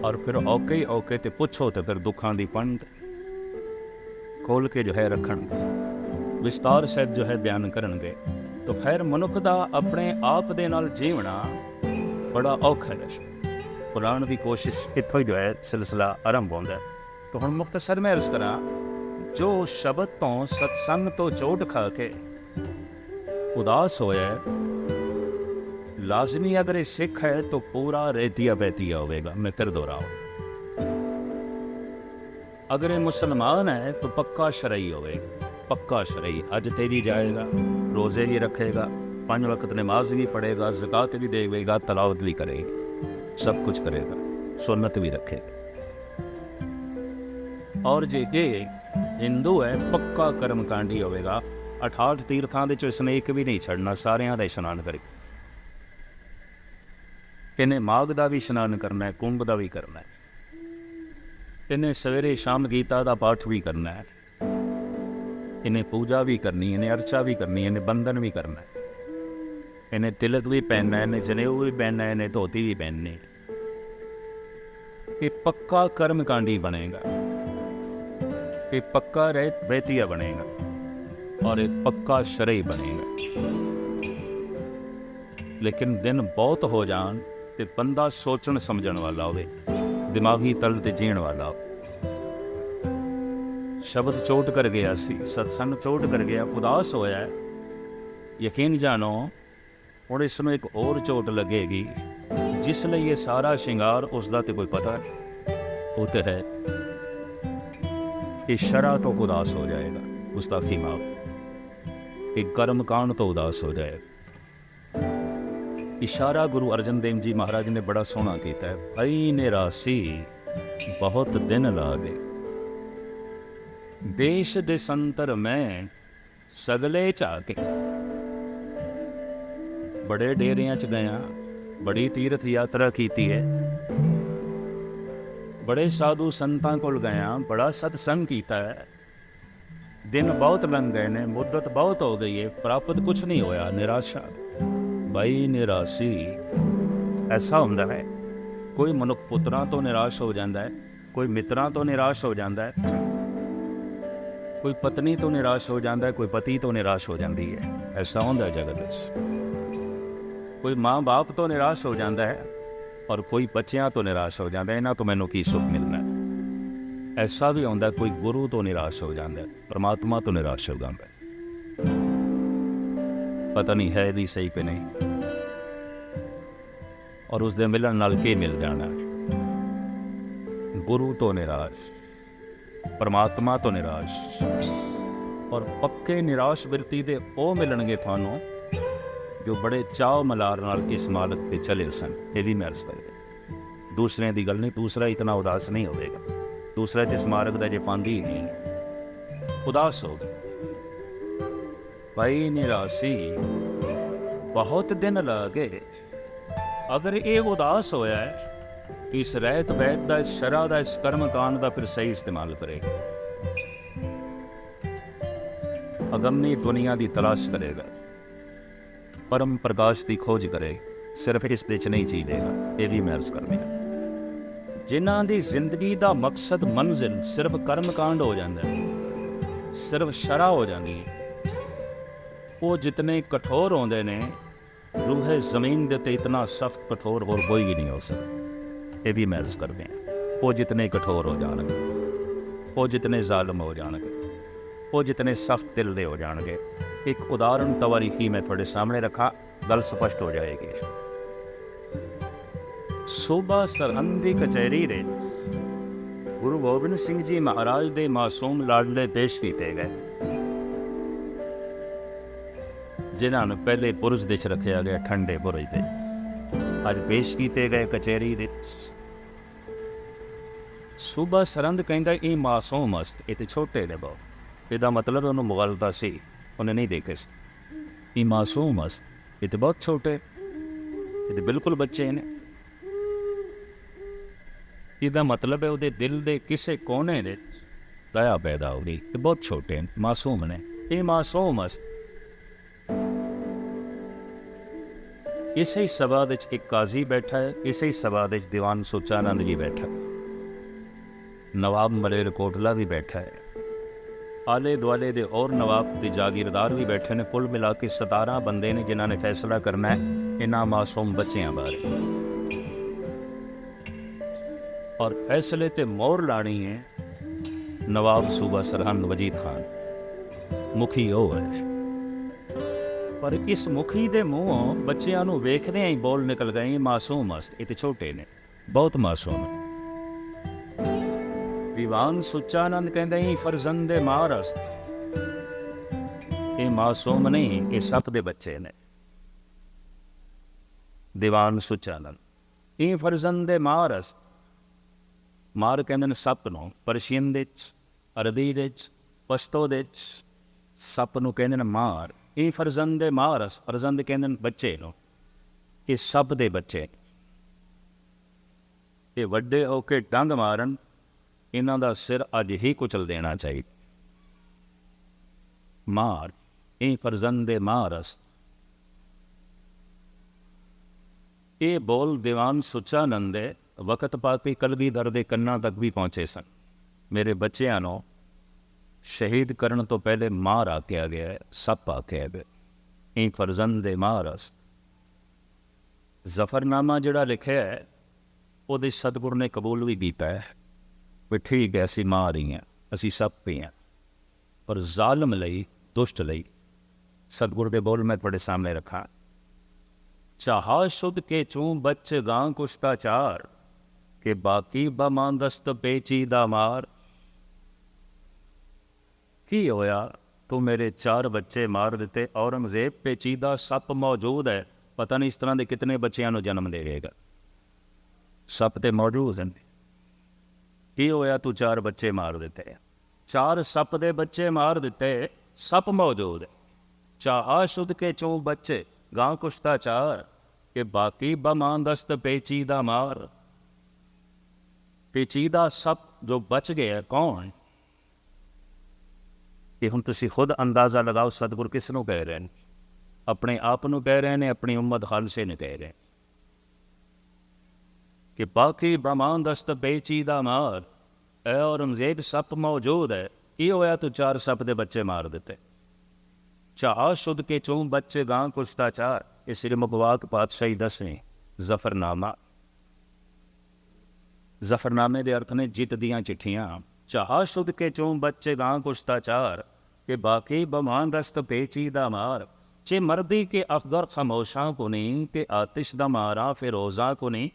ਔਰ ਫਿਰ ਔਕੇ ਹੀ ਔਕੇ ਤੇ ਪੁੱਛੋ ਤੇ ਫਿਰ ਦੁੱਖਾਂ ਦੀ ਪੰਡ ਖੋਲ ਕੇ ਜੋ ਹੈ ਰੱਖਣ ਵਿਸਤਾਰ ਸਹਿਤ ਜੋ ਹੈ ਬਿਆਨ ਕਰਨਗੇ। ਤਾਂ ਖੈਰ ਮਨੁੱਖ ਦਾ ਆਪਣੇ ਆਪ ਦੇ ਨਾਲ ਜੀਵਣਾ ਬੜਾ ਔਖਾ ਹੈ ਪੁਰਾਣ ਦੀ ਕੋਸ਼ਿਸ਼ ਇੱਥੋਂ ਹੀ ਜੋ ਹੈ ਸਿਲਸਿਲਾ ਆਰੰਭ ਹੁੰਦਾ ਹੈ ਤਾਂ ਹੁਣ ਮੁਖਤਸਰ ਮੈਂ ਅਰਜ਼ ਕਰਾਂ ਜੋ ਸ਼ਬਦ ਤੋਂ ਸਤਸੰਗ ਤੋਂ ਚੋਟ ਖਾ ਕੇ ਉਦਾਸ ਹੋਇਆ ਲਾਜ਼ਮੀ ਅਗਰ ਇਹ ਸਿੱਖ ਹੈ ਤਾਂ ਪੂਰਾ ਰੇਤੀਆ ਬੈਤੀਆ ਹੋਵੇਗਾ ਮੈਂ ਫਿਰ ਦੁਹਰਾਉਂ ਅਗਰ ਇਹ ਮੁਸਲਮਾਨ ਹੈ ਤਾਂ ਪੱਕਾ ਸ਼ਰਈ ਹੋਵੇਗਾ ਪੱਕਾ ਸ਼ਰਈ ਅੱਜ ਤੇਰੀ ਜਾਏਗਾ ਰੋਜ਼ੇ ਵੀ ਰੱਖੇਗਾ, ਪੰਜ ਵਕਤ ਨਮਾਜ਼ ਵੀ ਪੜੇਗਾ ਜ਼ਕਾਤ ਵੀ ਦੇਵੇਗਾ, ਤਲਾਵਤ ਵੀ ਕਰੇਗਾ, ਸਭ ਕੁਝ ਕਰੇਗਾ ਸੁਨਨਤ ਵੀ ਰੱਖੇਗਾ। ਔਰ ਜੇ ਇਹ ਹਿੰਦੂ ਹੈ, ਪੱਕਾ ਕਰਮਕਾਂਡੀ ਹੋਵੇਗਾ 68 ਤੀਰਥਾਂ ਦੇ ਚੋਂ ਇਸਨੇ ਇੱਕ ਵੀ ਨਹੀਂ ਛੱਡਣਾ, ਸਾਰਿਆਂ ਦਾ ਇਸ਼ਨਾਨ ਕਰੇ। ਇਹਨੇ ਮਾਘ ਦਾ ਵੀ ਇਸ਼ਨਾਨ ਕਰਨਾ ਹੈ, ਕੁੰਭ ਦਾ ਵੀ ਕਰਨਾ ਹੈ। ਇਹਨੇ ਸਵੇਰੇ ਸ਼ਾਮ ਗੀਤਾ ਦਾ ਪਾਠ ਵੀ ਕਰਨਾ ਹੈ। ਇਹਨੇ ਪੂਜਾ ਵੀ ਕਰਨੀ, ਇਹਨੇ ਅਰਚਾ ਵੀ ਕਰਨੀ, ਇਹਨੇ ਬੰਧਨ ਵੀ ਕਰਨਾ। ਇਹਨੇ ਤਿਲਕ ਵੀ ਪਹਿਨਣਾ, ਇਹਨੇ ਜਨੇਊ ਵੀ ਪਹਿਨਣਾ, ਇਹਨੇ ਧੋਤੀ ਵੀ ਪਹਿਨਣੀ। ਹੈ। ਇਹ ਪੱਕਾ ਕਰਮਕਾਂਡੀ ਬਣੇਗਾ। ਇਹ ਪੱਕਾ ਰਹਿਤ ਬੈਤੀਆ ਬਣੇਗਾ। ਔਰ ਇਹ ਪੱਕਾ ਸ਼ਰਈ ਬਣੇਗਾ। ਲੇਕਿਨ ਦਿਨ ਬਹੁਤ ਹੋ ਜਾਣ ਤੇ ਬੰਦਾ ਸੋਚਣ ਸਮਝਣ ਵਾਲਾ ਹੋਵੇ, ਦਿਮਾਗੀ ਤਲ ਤੇ ਜੀਣ ਵਾਲਾ ਹੋਵੇ। ਸ਼ਬਦ ਚੋਟ ਕਰ ਗਿਆ ਸੀ, ਸਤਸੰਗ ਚੋਟ ਕਰ ਗਿਆ, ਉਦਾਸ ਹੋਇਆ ਯਕੀਨ ਜਾਣੋ, ਹੁਣ ਇਸ ਨੂੰ ਇੱਕ ਹੋਰ ਚੋਟ ਲੱਗੇਗੀ, ਜਿਸ ਲਈ ਇਹ ਸਾਰਾ ਸ਼ਿੰਗਾਰ ਉਸ ਦਾ ਤੇ ਕੋਈ ਪਤਾ ਨਹੀਂ। ਉਹ ਤੇ ਹੈ। ਇਹ ਸ਼ਰਾ ਤੋਂ ਉਦਾਸ ਹੋ ਜਾਏਗਾ ਗੁਸਤਾਖੀ ਮਾਫ ਇਹ ਕਰਮ ਕਾਂਡ ਤੋਂ ਉਦਾਸ ਹੋ ਜਾਏਗਾ ਇਸ਼ਾਰਾ ਗੁਰੂ ਅਰਜਨ ਦੇਵ ਜੀ ਮਹਾਰਾਜ ਨੇ ਬੜਾ ਸੋਹਣਾ ਕੀਤਾ ਹੈ। ਭਈ ਨਿਰਾਸੀ, ਬਹੁਤ ਦਿਨ ਲਾਗੇ। ਦੇਸ਼ ਦੇ ਸੰਤਰ ਮੈਂ ਸਗਲੇ ਝਾਕੇ। ਬੜੇ ਡੇਰਿਆਂ ਚ ਗਿਆ, ਬੜੀ ਤੀਰਥ ਯਾਤਰਾ ਕੀਤੀ ਹੈ। ਬੜੇ ਸਾਧੂ ਸੰਤਾਂ ਕੋਲ ਗਿਆ, ਬੜਾ ਸਤਸੰਗ ਕੀਤਾ ਹੈ। ਦਿਨ ਬਹੁਤ ਲੰਘ ਗਏ ਨੇ, ਮੁੱਦਤ ਬਹੁਤ ਹੋ ਗਈ ਹੈ, ਪ੍ਰਾਪਤ ਕੁਝ ਨਹੀਂ ਹੋਇਆ, ਨਿਰਾਸ਼ਾ। ਬਾਈ ਨਿਰਾਸ਼ੀ, ਐਸਾ ਹੁੰਦਾ ਹੈ। ਕੋਈ ਮਨੁੱਖ ਪੁੱਤਰਾਂ ਤੋਂ ਨਿਰਾਸ਼ ਹੋ ਜਾਂਦਾ ਹੈ, ਕੋਈ ਮਿੱਤਰਾਂ ਤੋਂ ਨਿਰਾਸ਼ ਹੋ ਜਾਂਦਾ ਹੈ। ਕੋਈ ਪਤਨੀ ਤੋਂ ਨਿਰਾਸ਼ ਹੋ ਜਾਂਦਾ ਹੈ, ਕੋਈ ਪਤੀ ਤੋਂ ਨਿਰਾਸ਼ ਹੋ ਜਾਂਦੀ ਹੈ। ਐਸਾ ਹੁੰਦਾ ਜਗਤ ਵਿੱਚ। ਕੋਈ ਮਾਂ-ਬਾਪ ਤੋਂ ਨਿਰਾਸ਼ ਹੋ ਜਾਂਦਾ ਹੈ ਔਰ ਕੋਈ ਬੱਚਿਆਂ ਤੋਂ ਨਿਰਾਸ਼ ਹੋ ਜਾਂਦਾ ਇਹਨਾਂ ਤੋਂ ਮੈਨੂੰ ਕੀ ਸੁੱਖ ਮਿਲਣਾ ਹੈ? ਐਸਾ ਵੀ ਹੁੰਦਾ ਕੋਈ ਗੁਰੂ ਤੋਂ ਨਿਰਾਸ਼ ਹੋ ਜਾਂਦਾ ਹੈ, ਪਰਮਾਤਮਾ ਤੋਂ ਨਿਰਾਸ਼ ਹੋ ਜਾਂਦਾ ਹੈ। ਪਤਾ ਨਹੀਂ ਹੈ ਵੀ ਸਹੀ ਕਿ ਨਹੀਂ। ਔਰ ਉਸ ਦੇ ਮਿਲਣ ਨਾਲ ਕੀ ਮਿਲ ਜਾਣਾ ਗੁਰੂ ਤੋਂ ਨਿਰਾਸ਼। ਪਰਮਾਤਮਾ ਤੋਂ ਨਿਰਾਸ਼। ਔਰ ਪੱਕੇ ਨਿਰਾਸ਼ ਬਿਰਤੀ ਦੇ ਉਹ ਮਿਲਣਗੇ ਤੁਹਾਨੂੰ, ਜੋ ਬੜੇ ਚਾਅ ਮਲਾਰ ਨਾਲ ਇਸ ਮਾਲਕ ਤੇ ਚਲੇ ਸਨ। ਇਹ ਵੀ ਮੈਂ ਅਰਜ਼ ਕਰਦਾ ਦੂਸਰਿਆਂ ਦੀ ਗੱਲ ਨਹੀਂ, ਦੂਸਰਾ ਇਤਨਾ ਉਦਾਸ ਨਹੀਂ ਹੋਵੇਗਾ। ਦੂਸਰਾ ਜਿਸ ਸਮਾਰਕ ਦਾ ਜੇ ਪਾਂਦੀ ਹੀ ਨਹੀਂ, ਉਦਾਸ ਹੋਗਾ ਭਾਈ ਨਿਰਾਸੀ, ਬਹੁਤ ਦਿਨ ਲੱਗੇ। ਅਗਰ ਇਹ ਉਦਾਸ ਹੋਇਆ ਹੈ ਇਸ ਰਹਿਤ ਬੈਤ ਦਾ, ਇਸ ਸ਼ਰਾ ਦਾ, ਇਸ ਕਰਮ ਕਾਂਡ ਦਾ ਫਿਰ ਸਹੀ ਇਸਤੇਮਾਲ ਕਰੇਗਾ ਅਗੰਮੀ ਦੁਨੀਆ ਦੀ ਤਲਾਸ਼ ਕਰੇਗਾ। ਪਰਮ ਪ੍ਰਕਾਸ਼ ਦੀ ਖੋਜ ਕਰੇ, ਸਿਰਫ ਇਸ ਦੇ ਚ ਨਹੀਂ ਜੀਵੇਗਾ, ਇਹ ਵੀ ਮੈਂ ਅਰਜ਼ ਕਰਨੀ ਹੈ। ਜਿਨ੍ਹਾਂ ਦੀ ਜ਼ਿੰਦਗੀ ਦਾ ਮਕਸਦ ਮੰਜ਼ਿਲ ਸਿਰਫ ਕਰਮ ਕਾਂਡ ਹੋ ਜਾਂਦਾ ਹੈ, ਸਿਰਫ ਸ਼ਰਾ ਹੋ ਜਾਂਦੀ ਹੈ, ਉਹ ਜਿਤਨੇ ਕਠੋਰ ਹੁੰਦੇ ਨੇ, ਰੂਹੇ ਜ਼ਮੀਨ ਦੇ ਤੇ ਇਤਨਾ ਸਖਤ ਕਠੋਰ ਹੋਰ ਕੋਈ ਨਹੀਂ ਹੋ ਸਕਦਾ। ਇਹ ਵੀ ਮੈਂ ਅਰਜ਼ ਕਰਦੇ ਹਾਂ। ਉਹ ਜਿਤਨੇ ਕਠੋਰ ਹੋ ਜਾਣਗੇ, ਉਹ ਜਿਤਨੇ ਜ਼ਾਲਮ ਹੋ ਜਾਣਗੇ, ਉਹ ਜਿਤਨੇ ਸਖਤ ਦਿਲ ਦੇ ਹੋ ਜਾਣਗੇ, ਇੱਕ ਉਦਾਹਰਣ ਤਵਾਰੀਖੀ ਮੈਂ ਤੁਹਾਡੇ ਸਾਹਮਣੇ ਰੱਖਾਂ, ਗੱਲ ਸਪਸ਼ਟ ਹੋ ਜਾਏਗੀ। ਸੂਬਾ ਸਰਹੰਦ ਦੀ ਕਚਹਿਰੀ ਦੇ ਗੁਰੂ ਗੋਬਿੰਦ ਸਿੰਘ ਜੀ ਮਹਾਰਾਜ ਦੇ ਮਾਸੂਮ ਲਾਡਲੇ ਪੇਸ਼ ਕੀਤੇ ਗਏ। ਜਿਨ੍ਹਾਂ ਨੂੰ ਪਹਿਲੇ ਪੁਰਸ਼ ਦੇ ਚ ਰੱਖਿਆ ਗਿਆ, ਠੰਡੇ ਬੁਰਜ ਦੇ। ਅੱਜ ਪੇਸ਼ ਕੀਤੇ ਗਏ ਕਚਹਿਰੀ ਦੇ। ਸੂਬਾ ਸਰਹੰਦ ਕਹਿੰਦਾ ਇਹ ਮਾਸੂਮ ਅਸਤ ਇਹ ਤੇ ਛੋਟੇ ਨੇ ਬਹੁਤ ਇਹਦਾ ਮਤਲਬ ਉਹਨੂੰ ਮੁਗਲਤਾ ਸੀ, ਉਹਨੇ ਨਹੀਂ ਦੇਖੇ ਸੀ। ਇਹ ਮਾਸੂਮ ਅਸਤ ਇਹ ਤੇ ਬਹੁਤ ਛੋਟੇ, ਇਹ ਤੇ ਬਿਲਕੁਲ ਬੱਚੇ ਨੇ। ਇਹਦਾ ਮਤਲਬ ਹੈ ਉਹਦੇ ਦਿਲ ਦੇ ਕਿਸੇ ਕੋਨੇ ਦੇ ਦਇਆ ਪੈਦਾ ਹੋ ਗਈ ਤੇ ਬਹੁਤ ਛੋਟੇ ਨੇ, ਮਾਸੂਮ ਨੇ। ਇਹ ਮਾਸੂਮ ਅਸਤ ਇਸੇ ਹੀ ਸਭਾ ਵਿੱਚ ਇੱਕ ਕਾਜ਼ੀ ਬੈਠਾ ਹੈ, ਇਸੇ ਹੀ ਸਭਾ ਵਿੱਚ ਦੀਵਾਨ ਸੁਚਾਨੰਦ ਜੀ ਬੈਠਾ। ਹੈ ਨਵਾਬ ਮਲੇਰ ਕੋਟਲਾ ਵੀ ਬੈਠਾ ਹੈ। ਆਲੇ ਦੁਆਲੇ ਦੇ ਔਰ ਨਵਾਬ ਦੀ ਜਾਗੀਰਦਾਰ ਵੀ ਬੈਠੇ ਨੇ। ਕੁੱਲ ਮਿਲਾ ਕੇ 17 ਬੰਦੇ ਨੇ ਜਿਨ੍ਹਾਂ ਨੇ ਫੈਸਲਾ ਕਰਨਾ ਹੈ, ਇਹਨਾਂ ਮਾਸੂਮ ਬੱਚਿਆਂ ਬਾਰੇ। ਔਰ ਫੈਸਲੇ ਤੇ ਮੋਹਰ ਲਾਣੀ ਹੈ ਨਵਾਬ ਸੂਬਾ ਸਰਹੰਦ ਵਜੀਦ ਖਾਨ। ਮੁਖੀ ਉਹ ਹੈ। ਪਰ ਇਸ ਮੁਖੀ ਦੇ ਮੂੰਹੋਂ ਬੱਚਿਆਂ ਨੂੰ ਵੇਖਦੇ ਹੀ ਬੋਲ ਨਿਕਲ ਗਏ, ਮਾਸੂਮ ਅਸਤ ਇਹ ਤੇ ਛੋਟੇ ਨੇ, ਬਹੁਤ ਮਾਸੂਮ। ਹੈ ਦੀਵਾਨ ਸੁਚਾਨੰਦ ਕਹਿੰਦੇ ਹੀ ਫਰਜ਼ੰਦ ਮਾਰਸ। ਇਹ ਮਾਸੂਮ ਨਹੀਂ, ਇਹ ਸੱਪ ਦੇ ਬੱਚੇ ਨੇ। ਦੀਵਾਨ ਸੁਚਾਨੰਦ ਇਹ ਫਰਜ਼ੰਦ ਮਾਰਸ। ਮਾਰ ਕਹਿੰਦੇ ਨੇ ਸੱਪ ਨੂੰ, ਪਰਸ਼ੀਅਨ ਦੇ ਵਿੱਚ ਅਰਬੀ ਦੇ ਵਿੱਚ ਪਸ਼ਤੋ ਦੇ ਵਿੱਚ ਸੱਪ ਨੂੰ ਕਹਿੰਦੇ ਨੇ ਮਾਰ। ਇਹ ਫਰਜ਼ੰਦ ਮਾਰਸ ਫਰਜ਼ੰਦ ਕਹਿੰਦੇ ਨੇ ਬੱਚੇ ਨੂੰ। ਇਹ ਸੱਪ ਦੇ ਬੱਚੇ। ਇਹ ਵੱਡੇ ਹੋ ਕੇ ਡੰਗ ਮਾਰਨ ਇਹਨਾਂ ਦਾ ਸਿਰ ਅੱਜ ਹੀ ਕੁਚਲ ਦੇਣਾ ਚਾਹੀਦਾ ਮਾਰ, ਇਹ ਫਰਜ਼ੰਦ ਮਾਰਸ ਇਹ ਬੋਲ ਦੀਵਾਨ ਸੁਚਾਨੰਦ ਨੰਦੇ, ਵਕਤ ਪਾ ਕੇ ਦਰ ਦੇ ਕੰਨਾਂ ਤੱਕ ਵੀ ਪਹੁੰਚੇ ਸਨ। ਮੇਰੇ ਬੱਚਿਆਂ ਨੂੰ ਸ਼ਹੀਦ ਕਰਨ ਤੋਂ ਪਹਿਲੇ ਮਾਰ ਆ ਆਖਿਆ ਗਿਆ ਹੈ, ਸੱਪ ਆ ਗਿਆ ਇਹ ਫਰਜ਼ੰਦ ਦੇ ਮਾਰਸ ਜ਼ਫਰਨਾਮਾ ਜਿਹੜਾ ਲਿਖਿਆ ਹੈ, ਉਹਦੇ ਸਤਿਗੁਰ ਨੇ ਕਬੂਲ ਵੀ ਕੀਤਾ ਹੈ। ਵੀ ਠੀਕ ਹੈ ਅਸੀਂ ਮਾਰ ਹੀ ਹਾਂ ਅਸੀਂ ਸੱਪ ਹੀ ਹਾਂ ਪਰ ਜ਼ਾਲਮ ਲਈ, ਦੁਸ਼ਟ ਲਈ ਸਤਿਗੁਰ ਦੇ ਬੋਲ ਮੈਂ ਤੁਹਾਡੇ ਸਾਹਮਣੇ ਰੱਖਾਂ। ਚਾਹਾ ਸ਼ੁੱਧ ਕੇ ਚੂੰ ਬੱਚ ਗਾਂ ਕੁਸ਼ਤਾ ਚਾਰ, ਕਿ ਬਾਕੀ ਬਮਾਂਦਸਤ ਪੇਚੀ ਦਾ ਮਾਰ। ਕੀ ਹੋਇਆ? ਤੂੰ ਮੇਰੇ ਚਾਰ ਬੱਚੇ ਮਾਰ ਦਿੱਤੇ, ਔਰੰਗਜ਼ੇਬ ਪੇਚੀਦਾ ਸੱਪ ਮੌਜੂਦ ਹੈ ਪਤਾ ਨਹੀਂ ਇਸ ਤਰ੍ਹਾਂ ਦੇ ਕਿਤਨੇ ਬੱਚਿਆਂ ਨੂੰ ਜਨਮ ਦੇਵੇਗਾ। ਸੱਪ ਤੇ ਮੌਜੂਦ ਹਨ ਕੀ ਹੋਇਆ? ਤੂੰ ਚਾਰ ਬੱਚੇ ਮਾਰ ਦਿੱਤੇ। ਚਾਰ ਸੱਪ ਦੇ ਬੱਚੇ ਮਾਰ ਦਿੱਤੇ। ਸੱਪ ਮੌਜੂਦ ਹੈ। ਚਾਹਾ ਸ਼ੁੱਧ ਕੇ ਚੋਂ ਬੱਚੇ। ਗਾਂ ਕੁਸ਼ਤਾ ਚਾਰ ਕਿ ਬਾਕੀ ਬਮਾਂਦਸਤ ਪੇਚੀਦਾ ਮਾਰ। ਪੇਚੀਦਾ ਸੱਪ ਜੋ ਬਚ ਗਿਆ ਕੌਣ? ਕਿ ਹੁਣ ਤੁਸੀਂ ਖੁਦ ਅੰਦਾਜ਼ਾ ਲਗਾਓ ਸਤਿਗੁਰ ਕਿਸ ਨੂੰ ਕਹਿ ਰਹੇ ਨੇ? ਆਪਣੇ ਆਪ ਨੂੰ ਕਹਿ ਰਹੇ ਨੇ, ਆਪਣੀ ਉਮਤ ਖਾਲਸੇ ਨੂੰ ਕਹਿ ਰਹੇ ਕਿ ਬਾਕੀ ਬ੍ਰਹਮਾਂਦਸਤ ਬੇਚੀ ਦਾ ਮਾਰ, ਐ ਔਰੰਗਜ਼ੇਬ ਸੱਪ ਮੌਜੂਦ ਹੈ ਕੀ ਹੋਇਆ ਤੂੰ ਚਾਰ ਸੱਪ ਦੇ ਬੱਚੇ ਮਾਰ ਦਿੱਤੇ। ਚਾਹ ਸ਼ੁੱਧ ਕੇ ਚੋਂ ਬੱਚੇ ਗਾਂ ਕੁਸਤਾ ਚਾਰ, ਇਹ ਸ੍ਰੀ ਮੁਕਵਾਕ ਪਾਤਸ਼ਾਹੀ ਦਸਵੇਂ ਜ਼ਫਰਨਾਮਾ। ਜ਼ਫਰਨਾਮੇ ਦੇ ਅਰਥ ਨੇ ਜਿੱਤ ਦੀਆਂ ਚਿੱਠੀਆਂ, ਚਾਹ ਸ਼ੁੱਧ ਕੇ ਚੋਂ ਬੱਚੇ ਗਾਂ ਕੁਸਤਾ ਚਾਰ, ਕਿ ਬਾਕੀ ਬਮਾਨ ਦਸਤ ਪੇਚੀ ਦਾ ਮਾਰ ਚੇ ਮਰਦੀ ਕੇ ਅਫਦਰ ਖਮੋਸ਼ਾਂ ਕੋ ਨਹੀਂ, ਕਿ ਆਤਿਸ਼ ਦਾ ਮਾਰਾ ਫਿਰੋਜ਼ਾ ਕੋ ਨਹੀਂ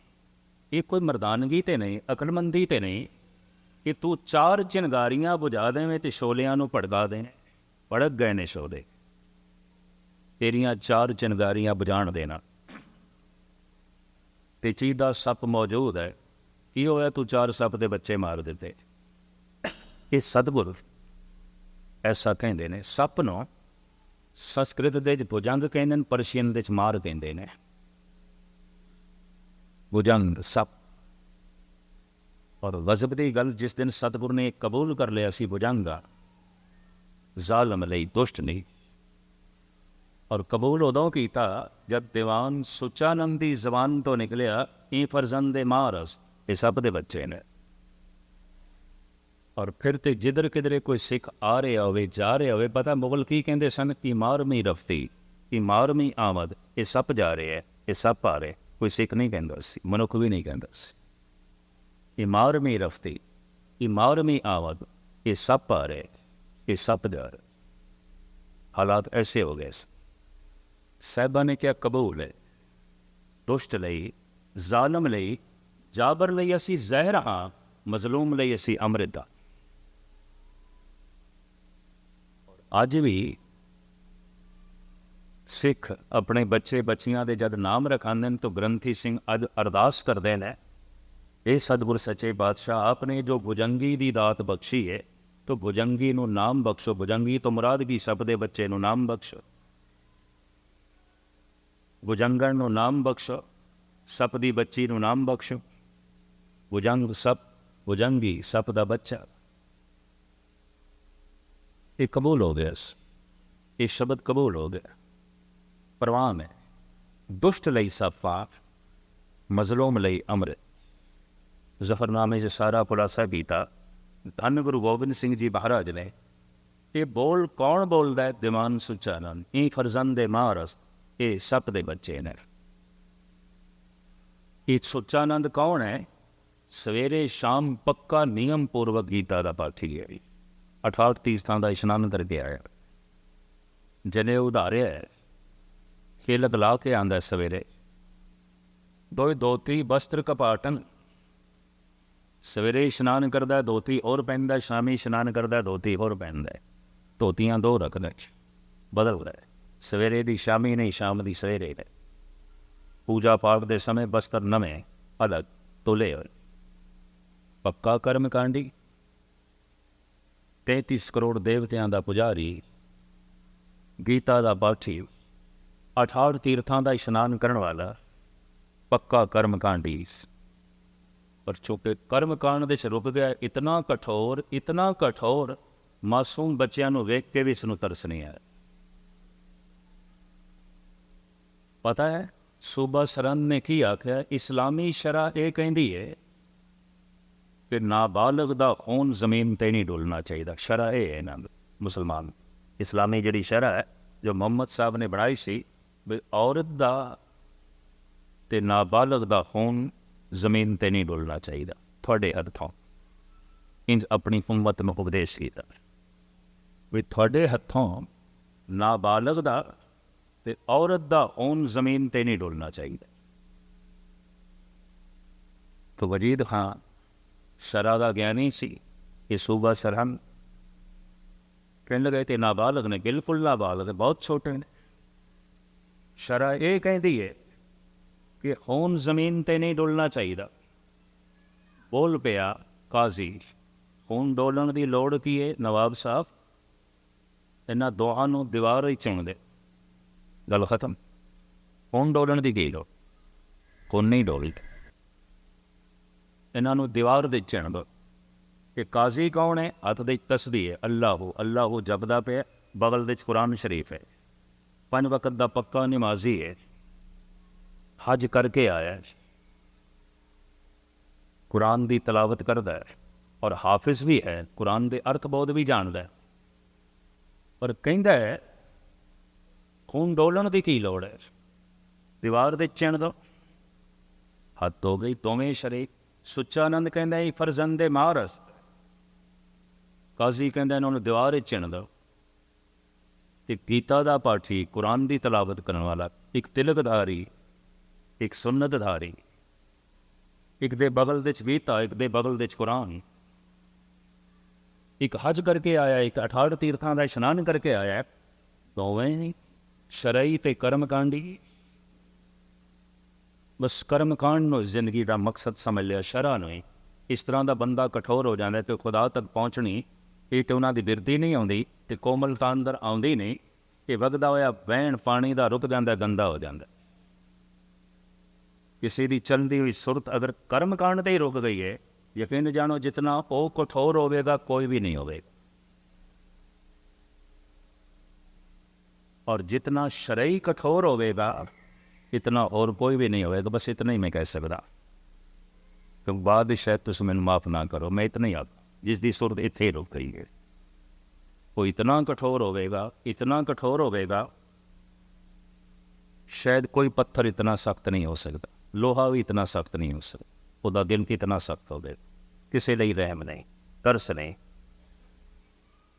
ਇਹ ਕੋਈ ਮਰਦਾਨਗੀ ਤੇ ਨਹੀਂ, ਅਕਲਮੰਦੀ ਤੇ ਨਹੀਂ। ਕਿ ਤੂੰ ਚਾਰ ਚਿੰਗਾਰੀਆਂ ਬੁਝਾ ਦੇਵੇਂ ਤੇ ਸ਼ੋਲਿਆਂ ਨੂੰ ਭੜਕਾ ਦੇ ਭੜਕ ਗਏ ਨੇ ਸ਼ੋਲੇ ਤੇਰੀਆਂ ਚਾਰ ਚਿੰਗਾਰੀਆਂ ਬੁਝਾਣ ਦੇਣਾ। ਤੇ ਚੀਦਾ ਸੱਪ ਮੌਜੂਦ ਹੈ। ਕੀ ਹੋਇਆ ਤੂੰ ਚਾਰ ਸੱਪ ਦੇ ਬੱਚੇ ਮਾਰ ਦਿੱਤੇ? ਇਹ ਸਤਿਗੁਰ, ਐਸਾ ਕਹਿੰਦੇ ਨੇ, ਸੱਪ ਨੂੰ ਸੰਸਕ੍ਰਿਤ ਦੇ ਵਿੱਚ ਭੁਜੰਗ ਕਹਿੰਦੇ ਨੇ, ਪਰਸ਼ੀਅਨ ਦੇ ਵਿੱਚ ਮਾਰ ਕਹਿੰਦੇ ਨੇ। ਭੁਜੰਗ ਸੱਪ ਔਰ ਵਜ਼ਬ ਦੀ ਗੱਲ ਜਿਸ ਦਿਨ ਸਤਿਗੁਰ ਨੇ ਕਬੂਲ ਕਰ ਲਿਆ ਸੀ ਭੁਜੰਗਾ ਜ਼ਾਲਮ ਲਈ ਦੁਸ਼ਟ ਨਹੀਂ ਔਰ ਕਬੂਲ ਉਦੋਂ ਕੀਤਾ ਜਦ ਦੀਵਾਨ ਸੁਚਾਨੰਦ ਦੀ ਜ਼ਬਾਨ ਤੋਂ ਨਿਕਲਿਆ ਇਹ ਫਰਜ਼ੰਦ ਮਾਰਸ ਇਹ ਸਭ ਦੇ ਬੱਚੇ ਨੇ ਔਰ ਫਿਰ ਤੇ ਜਿੱਧਰ ਕਿਧਰੇ ਕੋਈ ਸਿੱਖ ਆ ਰਿਹਾ ਹੋਵੇ ਜਾ ਰਿਹਾ ਹੋਵੇ ਪਤਾ ਮੁਗਲ ਕੀ ਕਹਿੰਦੇ ਸਨ ਕਿ ਮਾਰਮੀ ਰਫਤੀ ਕਿ ਮਾਰਮੀ ਆਮਦ ਇਹ ਸੱਪ ਜਾ ਰਿਹਾ ਹੈ ਇਹ ਸੱਪ ਆ ਰਹੇ ਕੋਈ ਸਿੱਖ ਨਹੀਂ ਕਹਿੰਦਾ ਸੀ ਮਨੁੱਖ ਵੀ ਨਹੀਂ ਕਹਿੰਦਾ ਸੀ ਇਹ ਮਾਰਮੀ ਰਫਤੀ ਇਹ ਮਾਰਮੀ ਆਮਦ ਇਹ ਸੱਪ ਆ ਰਹੇ ਇਹ ਸੱਪ ਦਰ ਹਾਲਾਤ ਐਸੇ ਹੋ ਗਏ ਸਾਹਿਬਾਂ ਨੇ ਕਿਹਾ ਕਬੂਲ ਹੈ ਦੁਸ਼ਟ ਲਈ ਜ਼ਾਲਮ ਲਈ ਜਾਬਰ ਲਈ ਅਸੀਂ ਜ਼ਹਿਰ ਹਾਂ ਮਜ਼ਲੂਮ ਲਈ ਅਸੀਂ ਅੰਮ੍ਰਿਤ ਦਾ ਅੱਜ ਵੀ ਸਿੱਖ ਆਪਣੇ ਬੱਚੇ ਬੱਚੀਆਂ ਦੇ ਜਦ ਨਾਮ ਰਖਾਉਂਦੇ ਨੇ ਤਾਂ ਗ੍ਰੰਥੀ ਸਿੰਘ ਅੱਜ ਅਰਦਾਸ ਕਰਦੇ ਨੇ, ਇਹ ਸਤਿਗੁਰ ਸੱਚੇ ਬਾਦਸ਼ਾਹ ਆਪਨੇ ਜੋ ਭੁਜੰਗੀ ਦੀ ਦਾਤ ਬਖਸ਼ੀ ਹੈ ਤਾਂ ਭੁਜੰਗੀ ਨੂੰ ਨਾਮ ਬਖਸ਼ੋ, ਭੁਜੰਗੀ ਤੋਂ ਮੁਰਾਦ ਕੀ ਸਭ ਦੇ ਬੱਚੇ ਨੂੰ ਨਾਮ ਬਖਸ਼ੋ। ਭੁਜੰਗਣ ਨੂੰ ਨਾਮ ਬਖਸ਼ੋ, ਸੱਪ ਦੀ ਬੱਚੀ ਨੂੰ ਨਾਮ ਬਖਸ਼ੋ, ਭੁਜੰਗ ਸਪ, ਭੁਜੰਗੀ ਸੱਪ ਦਾ ਬੱਚਾ। ਇਹ ਕਬੂਲ ਹੋ ਗਿਆ ਸੀ ਇਹ ਸ਼ਬਦ ਕਬੂਲ ਹੋ ਗਿਆ। ਪ੍ਰਵਾਨ ਹੈ ਦੁਸ਼ਟ ਲਈ ਸਫਾਫ, ਮਜ਼ਲੂਮ ਲਈ ਅਮਰ। ਜ਼ਫਰਨਾਮੇ 'ਚ ਸਾਰਾ ਖੁਲਾਸਾ ਕੀਤਾ। ਧੰਨ ਗੁਰੂ ਗੋਬਿੰਦ ਸਿੰਘ ਜੀ ਮਹਾਰਾਜ ਨੇ। ਇਹ ਬੋਲ ਕੌਣ ਬੋਲਦਾ ਹੈ? ਦਿਮਾਨ ਸੁਚਾਨੰਦ ਇਹ ਫਰਜ਼ੰਦ ਮਾਰਸ, ਇਹ ਸੱਤ ਦੇ ਬੱਚੇ ਨੇ। ਇਹ ਸੁਚਾਨੰਦ ਕੌਣ ਹੈ? ਸਵੇਰੇ ਸ਼ਾਮ ਪੱਕਾ ਨਿਯਮ ਪੂਰਵਕ ਗੀਤਾ ਦਾ ਪਾਠੀ ਹੈ 68 ਤੀਰਥਾਂ ਦਾ ਇਸ਼ਨਾਨ ਕਰਕੇ ਆਇਆ। ਜਨੇ ਉਧਾਰਿਆ ਹੈ ਲਾ ਕੇ ਆਂਦਾ ਸਵੇਰੇ। ਦੋਈ ਦੋਤੀ ਵਸਤਰ ਕਪਾਟਨ। ਸਵੇਰੇ ਇਸ਼ਨਾਨ ਕਰਦਾ ਦੋਤੀ ਹੋਰ ਪਹਿਨਦਾ ਸ਼ਾਮੀ ਇਸ਼ਨਾਨ ਕਰਦਾ ਦੋਤੀ ਹੋਰ ਪਹਿਨਦਾ ਧੋਤੀਆਂ ਦੋ ਰੱਖਦਾ ਹੈ ਬਦਲਦਾ ਸਵੇਰੇ ਦੀ ਸ਼ਾਮੀ ਨਹੀਂ, ਸ਼ਾਮ ਦੀ ਸਵੇਰੇ ਨੇ ਪੂਜਾ ਪਾਠ ਦੇ ਸਮੇਂ ਬਸਤਰ ਨਵੇਂ, ਅਲੱਗ ਤੁਲੇ ਹੋਏ। ਪੱਕਾ ਕਰਮ ਕਾਂਡੀ। 33 ਕਰੋੜ ਦੇਵਤਿਆਂ ਦਾ ਪੁਜਾਰੀ। ਗੀਤਾ ਦਾ ਬਾਠੀ 68 ਤੀਰਥਾਂ ਦਾ ਇਸ਼ਨਾਨ ਕਰਨ ਵਾਲਾ ਪੱਕਾ ਕਰਮ ਕਾਂਡੀ ਪਰ ਚੁੱਕੇ ਕਰਮ ਕਾਂਡ ਦੇ ਚ ਰੁਕ ਗਿਆ, ਇਤਨਾ ਕਠੋਰ ਇਤਨਾ ਕਠੋਰ, ਮਾਸੂਮ ਬੱਚਿਆਂ ਨੂੰ ਵੇਖ ਕੇ ਵੀ ਇਸ ਨੂੰ ਤਰਸ ਨਹੀਂ ਆਇਆ। ਪਤਾ ਹੈ, ਸੂਬਾ ਸਰਨ ਨੇ ਕੀ ਆਖਿਆ? ਇਸਲਾਮੀ ਸ਼ਰਾ ਇਹ ਕਹਿੰਦੀ ਹੈ ਕਿ ਨਾਬਾਲਗ ਦਾ ਖੂਨ ਜ਼ਮੀਨ ਤੇ ਨਹੀਂ ਡੁੱਲਣਾ ਚਾਹੀਦਾ। ਸ਼ਰਾ ਇਹ ਹੈ ਨਾ ਮੁਸਲਮਾਨ। ਇਸਲਾਮੀ ਜਿਹੜੀ ਸ਼ਰਾ ਹੈ, ਜੋ ਮੁਹੰਮਦ ਸਾਹਿਬ ਨੇ ਬਣਾਈ ਸੀ ਵੀ ਔਰਤ ਦਾ ਤੇ ਨਾਬਾਲਗ ਦਾ ਖੂਨ ਜ਼ਮੀਨ ਤੇ ਨਹੀਂ ਡੁੱਲਣਾ ਚਾਹੀਦਾ, ਤੁਹਾਡੇ ਹੱਥੋਂ। ਇੰਜ ਆਪਣੀ ਉਮਤ ਨੂੰ ਉਪਦੇਸ਼ ਕੀਤਾ। ਵੀ ਤੁਹਾਡੇ ਹੱਥੋਂ ਨਾਬਾਲਗ ਦਾ ਤੇ ਔਰਤ ਦਾ ਖੂਨ ਜ਼ਮੀਨ ਤੇ ਨਹੀਂ ਡੁੱਲਣਾ ਚਾਹੀਦਾ। ਤੋ ਵਜੀਦ ਖਾਨ ਸ਼ਰਾ ਦਾ ਗਿਆਨੀ ਸੀ, ਇਹ ਸੂਬਾ ਸਰਹੰਦ ਕਹਿਣ ਲੱਗੇ ਤੇ ਨਾਬਾਲਗ ਨੇ, ਬਿਲਕੁਲ ਨਾਬਾਲਗ ਬਹੁਤ ਛੋਟੇ ਨੇ। ਸ਼ਰਾ ਇਹ ਕਹਿੰਦੀ ਹੈ ਕਿ ਖੂਨ ਜ਼ਮੀਨ ਤੇ ਨਹੀਂ ਡੁੱਲਣਾ ਚਾਹੀਦਾ। ਬੋਲ ਪਿਆ ਕਾਜ਼ੀ, ਖੂਨ ਡੋਲਣ ਦੀ ਲੋੜ ਕੀ ਹੈ ਨਵਾਬ ਸਾਹਿਬ? ਇਹਨਾਂ ਦੋਹਾਂ ਨੂੰ ਦੀਵਾਰ ਹੀ ਚੁਣ ਦੇ। ਗੱਲ ਖਤਮ। ਖੂਨ ਡੋਲਣ ਦੀ ਕੀ ਲੋੜ? ਖੂਨ ਨਹੀਂ ਡੋਲਦਾ। ਇਹਨਾਂ ਨੂੰ ਦੀਵਾਰ ਦੇ ਚਿਣ ਦੋ ਕਿ ਕਾਜ਼ੀ ਕੌਣ ਹੈ ਹੱਥ ਦੇ ਤਸਬੀਹ ਹੈ ਅੱਲਾਹੂ ਅੱਲਾਹੂ ਜਪਦਾ ਪਿਆ। ਬਗਲ ਦੇ ਵਿੱਚ ਕੁਰਾਨ ਸ਼ਰੀਫ ਹੈ ਪੰਜ ਵਕਤ ਦਾ ਪੱਕਾ ਨਮਾਜ਼ੀ ਹੈ। ਹਜ ਕਰਕੇ ਆਇਆ ਹੈ। ਕੁਰਾਨ ਦੀ ਤਲਾਵਤ ਕਰਦਾ ਹੈ ਔਰ ਹਾਫਿਜ਼ ਵੀ ਹੈ। ਕੁਰਾਨ ਦੇ ਅਰਥ ਬਹੁਤ ਵੀ ਜਾਣਦਾ ਹੈ। ਪਰ ਕਹਿੰਦਾ ਹੈ, ਖੂਨ ਡੋਲਣ ਦੀ ਕੀ ਲੋੜ ਹੈ? ਦੀਵਾਰ ਦੇ ਚਿਣ ਦੋ। ਹੱਥ ਹੋ ਗਈ, ਦੋਵੇਂ ਸ਼ਰੀਕ ਸੁੱਚਾਨੰਦ ਕਹਿੰਦਾ ਇਹ ਫਰਜ਼ੰਦ ਮਾਰਸ। ਕਾਜ਼ੀ ਕਹਿੰਦਾ ਇਹਨਾਂ ਨੂੰ ਦੀਵਾਰ ਵਿੱਚ ਚਿਣ ਦੋ। ਇੱਕ ਗੀਤਾ ਦਾ ਪਾਠੀ ਕੁਰਾਨ ਦੀ ਤਲਾਵਤ ਕਰਨ ਵਾਲਾ, ਇੱਕ ਤਿਲਕਧਾਰੀ, ਇੱਕ ਸੁਨਨਤਧਾਰੀ। ਇੱਕ ਦੇ ਬਗਲ ਦੇ ਚ ਗੀਤਾ, ਇੱਕ ਦੇ ਬਗਲ ਦੇ ਚ ਕੁਰਾਨ। ਇੱਕ ਹਜ ਕਰਕੇ ਆਇਆ, ਇੱਕ 68 ਤੀਰਥਾਂ ਦਾ ਇਸ਼ਨਾਨ ਕਰਕੇ ਆਇਆ। ਦੋਵੇਂ ਸ਼ਰਈ ਤੇ ਕਰਮ ਕਾਂਡੀ ਬਸ ਕਰਮ ਕਾਂਡ ਨੂੰ ਜ਼ਿੰਦਗੀ ਦਾ ਮਕਸਦ ਸਮਝ ਲਿਆ, ਸ਼ਰਾ ਨੂੰ ਹੀ। ਇਸ ਤਰ੍ਹਾਂ ਦਾ ਬੰਦਾ ਕਠੋਰ ਹੋ ਜਾਂਦਾ ਤੇ ਖੁਦਾ ਤੱਕ ਪਹੁੰਚਣੀ ਇਹ ਤੇ ਉਹਨਾਂ ਦੀ ਬਿਰਤੀ ਨਹੀਂ ਆਉਂਦੀ ਤੇ ਕੋਮਲਤਾ ਅੰਦਰ ਆਉਂਦੀ ਨਹੀਂ ਇਹ ਵਗਦਾ ਹੋਇਆ ਵਹਿਣ ਪਾਣੀ ਦਾ ਰੁਕ ਜਾਂਦਾ ਗੰਦਾ ਹੋ ਜਾਂਦਾ ਕਿਸੇ ਦੀ ਚਲਦੀ ਹੋਈ ਸੁਰਤ ਅਗਰ ਕਰਮ ਕਾਂਡ ਤੇ ਹੀ ਰੁਕ ਗਈ ਹੈ ਯਕੀਨ ਜਾਣੋ ਜਿਤਨਾ ਉਹ ਕਠੋਰ ਹੋਵੇਗਾ ਕੋਈ ਵੀ ਨਹੀਂ ਹੋਵੇਗਾ और जितना शरई कठोर होवेगा इतना और कोई भी नहीं होएगा बस इतना ही मैं कह सकता तो बाद शायद तुम मैंने माफ़ ना करो मैं इतना ही आता ਜਿਸ ਦੀ ਸੁਰਤ ਇੱਥੇ ਰੁਕ ਗਈ ਹੈ। ਉਹ ਇਤਨਾ ਕਠੋਰ ਹੋਵੇਗਾ, ਇਤਨਾ ਕਠੋਰ ਹੋਵੇਗਾ, ਸ਼ਾਇਦ ਕੋਈ ਪੱਥਰ ਇਤਨਾ ਸਖਤ ਨਹੀਂ ਹੋ ਸਕਦਾ, ਲੋਹਾ ਵੀ ਇਤਨਾ ਸਖਤ ਨਹੀਂ ਹੋ ਸਕਦਾ, ਉਹਦਾ ਦਿਲ ਇਤਨਾ ਸਖਤ ਹੋਵੇ, ਕਿਸੇ ਲਈ ਰਹਿਮ ਨਹੀਂ, ਤਰਸ ਨਹੀਂ।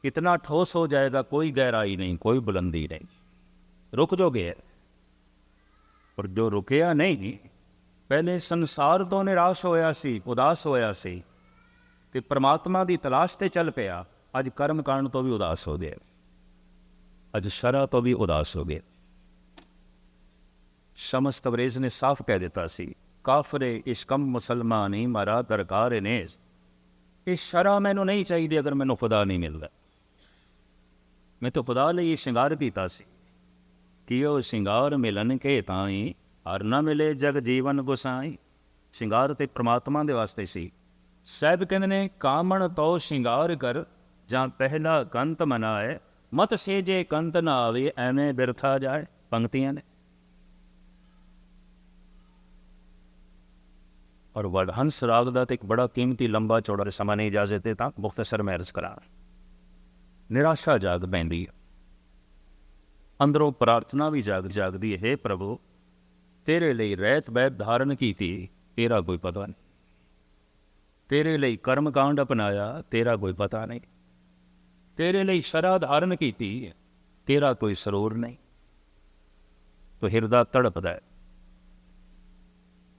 ਇਤਨਾ ਠੋਸ ਹੋ ਜਾਏਗਾ, ਕੋਈ ਗਹਿਰਾਈ ਨਹੀਂ, ਕੋਈ ਬੁਲੰਦੀ ਨਹੀਂ। ਰੁਕ ਜੋਗੇ ਪਰ ਜੋ ਰੁਕਿਆ ਨਹੀਂ, ਪਹਿਲੇ ਸੰਸਾਰ ਤੋਂ ਨਿਰਾਸ਼ ਹੋਇਆ ਸੀ, ਉਦਾਸ ਹੋਇਆ ਸੀ ਤੇ ਪ੍ਰਮਾਤਮਾ ਦੀ ਤਲਾਸ਼ ਤੇ ਚੱਲ ਪਿਆ। ਅੱਜ ਕਰਮ ਕਾਂਡ ਤੋਂ ਵੀ ਉਦਾਸ ਹੋ ਗਿਆ ਅੱਜ ਸ਼ਰਾ ਤੋਂ ਵੀ ਉਦਾਸ ਹੋ ਗਿਆ ਸ਼ਮਸ ਤਬਰੇਜ਼ ਨੇ ਸਾਫ਼ ਕਹਿ ਦਿੱਤਾ ਸੀ, ਕਾਫਰੇ ਇਸ਼ਕਮ ਮੁਸਲਮਾਨੀ ਮਰਾ ਦਰਕਾਰ ਨੇਜ਼। ਇਹ ਸ਼ਰਾ ਮੈਨੂੰ ਨਹੀਂ ਚਾਹੀਦੀ ਅਗਰ ਮੈਨੂੰ ਖੁਦਾ ਨਹੀਂ ਮਿਲਦਾ। ਮੈਂ ਤਾਂ ਖੁਦਾ ਲਈ ਇਹ ਸ਼ਿੰਗਾਰ ਕੀਤਾ ਸੀ। ਕਿ ਉਹ ਸ਼ਿੰਗਾਰ ਮਿਲਨ ਕੇ ਤਾਈ ਹਰ ਨਾ ਮਿਲੇ ਜਗ ਜੀਵਨ ਗੁਸਾਈ ਸ਼ਿੰਗਾਰ ਤੇ ਪ੍ਰਮਾਤਮਾ ਦੇ ਵਾਸਤੇ ਸੀ। ਸਾਹਿਬ ਕਹਿੰਦੇ ਨੇ, ਕਾਮਣ ਤੋ ਸ਼ਿੰਗਾਰ ਕਰ, ਜਾਂ ਪਹਿਲਾ ਕੰਤ ਮਨਾਏ, ਮਤ ਸੇਜੇ ਕੰਤ ਨਾ ਆਵੇ, ਐਵੇਂ ਬਿਰਥਾ ਜਾਏ, ਪੰਕਤੀਆਂ ਨੇ। ਔਰ ਵਡਹੰਸ ਰਾਗ ਦਾ ਤੇ ਇੱਕ ਬੜਾ ਕੀਮਤੀ ਲੰਬਾ ਚੌੜਾ ਸਮਾਂ ਨਹੀਂ ਇਜਾਜ਼ਤ ਦੇ ਤਾਂ ਮੁਖਤਸਰ ਮੈਂ ਅਰਜ਼ ਕਰਾਂ। ਨਿਰਾਸ਼ਾ ਜਾਗ ਪੈਂਦੀ ਹੈ। ਅੰਦਰੋਂ ਪ੍ਰਾਰਥਨਾ ਵੀ ਜਾਗ ਜਾਗਦੀ ਹੈ, "ਹੇ ਪ੍ਰਭੂ, ਤੇਰੇ ਲਈ ਰਹਿਤ ਬੈਤ ਧਾਰਨ ਕੀਤੀ, ਤੇਰਾ ਕੋਈ ਪਤਾ ਨਹੀਂ। ਤੇਰੇ ਲਈ ਕਰਮ ਕਾਂਡ ਅਪਣਾਇਆ, ਤੇਰਾ ਕੋਈ ਪਤਾ ਨਹੀਂ। ਤੇਰੇ ਲਈ ਸ਼ਰਾ ਧਾਰਨ ਕੀਤੀ, ਤੇਰਾ ਕੋਈ ਸਰੂਰ ਨਹੀਂ। ਤੋ ਹਿਰਦਾ ਤੜਪਦਾ ਹੈ।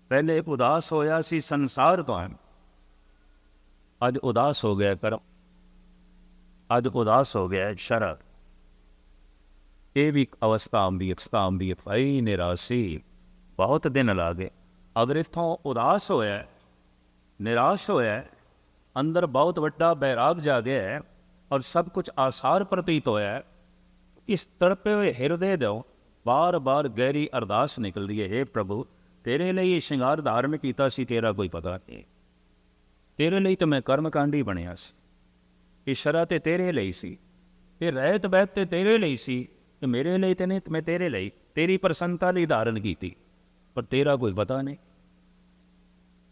ਪਹਿਲੇ ਉਦਾਸ ਹੋਇਆ ਸੀ, ਸੰਸਾਰ ਤੋਂ ਅੱਜ ਉਦਾਸ ਹੋ ਗਿਆ ਕਰਮ। ਅੱਜ ਉਦਾਸ ਹੋ ਗਿਆ ਸ਼ਰਾ ਇਹ ਵੀ ਅਵਸਥਾ ਅੰਬੀ ਹੈ ਅਵਸਥਾ ਆਉਂਦੀ ਹੈ ਨਿਰਾਸ਼ੀ। ਬਹੁਤ ਦਿਨ ਲਾਗੇ ਅਗਰ ਇਥੋਂ ਉਦਾਸ ਹੋਇਆ ਨਿਰਾਸ਼ ਹੋਇਆ ਅੰਦਰ ਬਹੁਤ ਵੱਡਾ ਬੈਰਾਗ ਜਾਗਿਆ ਹੈ ਔਰ ਸਭ ਕੁਝ ਆਸਾਰ ਪ੍ਰਤੀਤ ਹੋਇਆ ਇਸ ਤੜਪੇ ਹੋਏ ਹਿਰਦੇ ਤੋਂ ਬਾਰ-ਬਾਰ ਗਹਿਰੀ ਅਰਦਾਸ ਨਿਕਲਦੀ ਹੈ हे ਪ੍ਰਭੂ, ਤੇਰੇ ਲਈ ਇਹ ਸ਼ਿੰਗਾਰ ਧਾਰਨ ਕੀਤਾ ਸੀ, ਤੇਰਾ ਕੋਈ ਪਤਾ ਨਹੀਂ। ਤੇਰੇ ਲਈ ਤਾਂ ਮੈਂ ਕਰਮਕਾਂਡੀ ਬਣਿਆ ਸੀ। ਇਹ ਸ਼ਰਾ ਤੇ ਤੇਰੇ ਲਈ ਸੀ। ਇਹ ਰਹਿਤ ਬੈਤ ਤੇ ਤੇਰੇ ਲਈ ਸੀ। ਤੇ ਮੇਰੇ ਲਈ ਤੇ ਨਹੀਂ ਮੈਂ ਤੇਰੇ ਲਈ, ਤੇਰੀ ਪ੍ਰਸੰਨਤਾ ਲਈ ਧਾਰਨ ਕੀਤੀ। ਪਰ ਤੇਰਾ ਕੋਈ ਪਤਾ ਨਹੀਂ।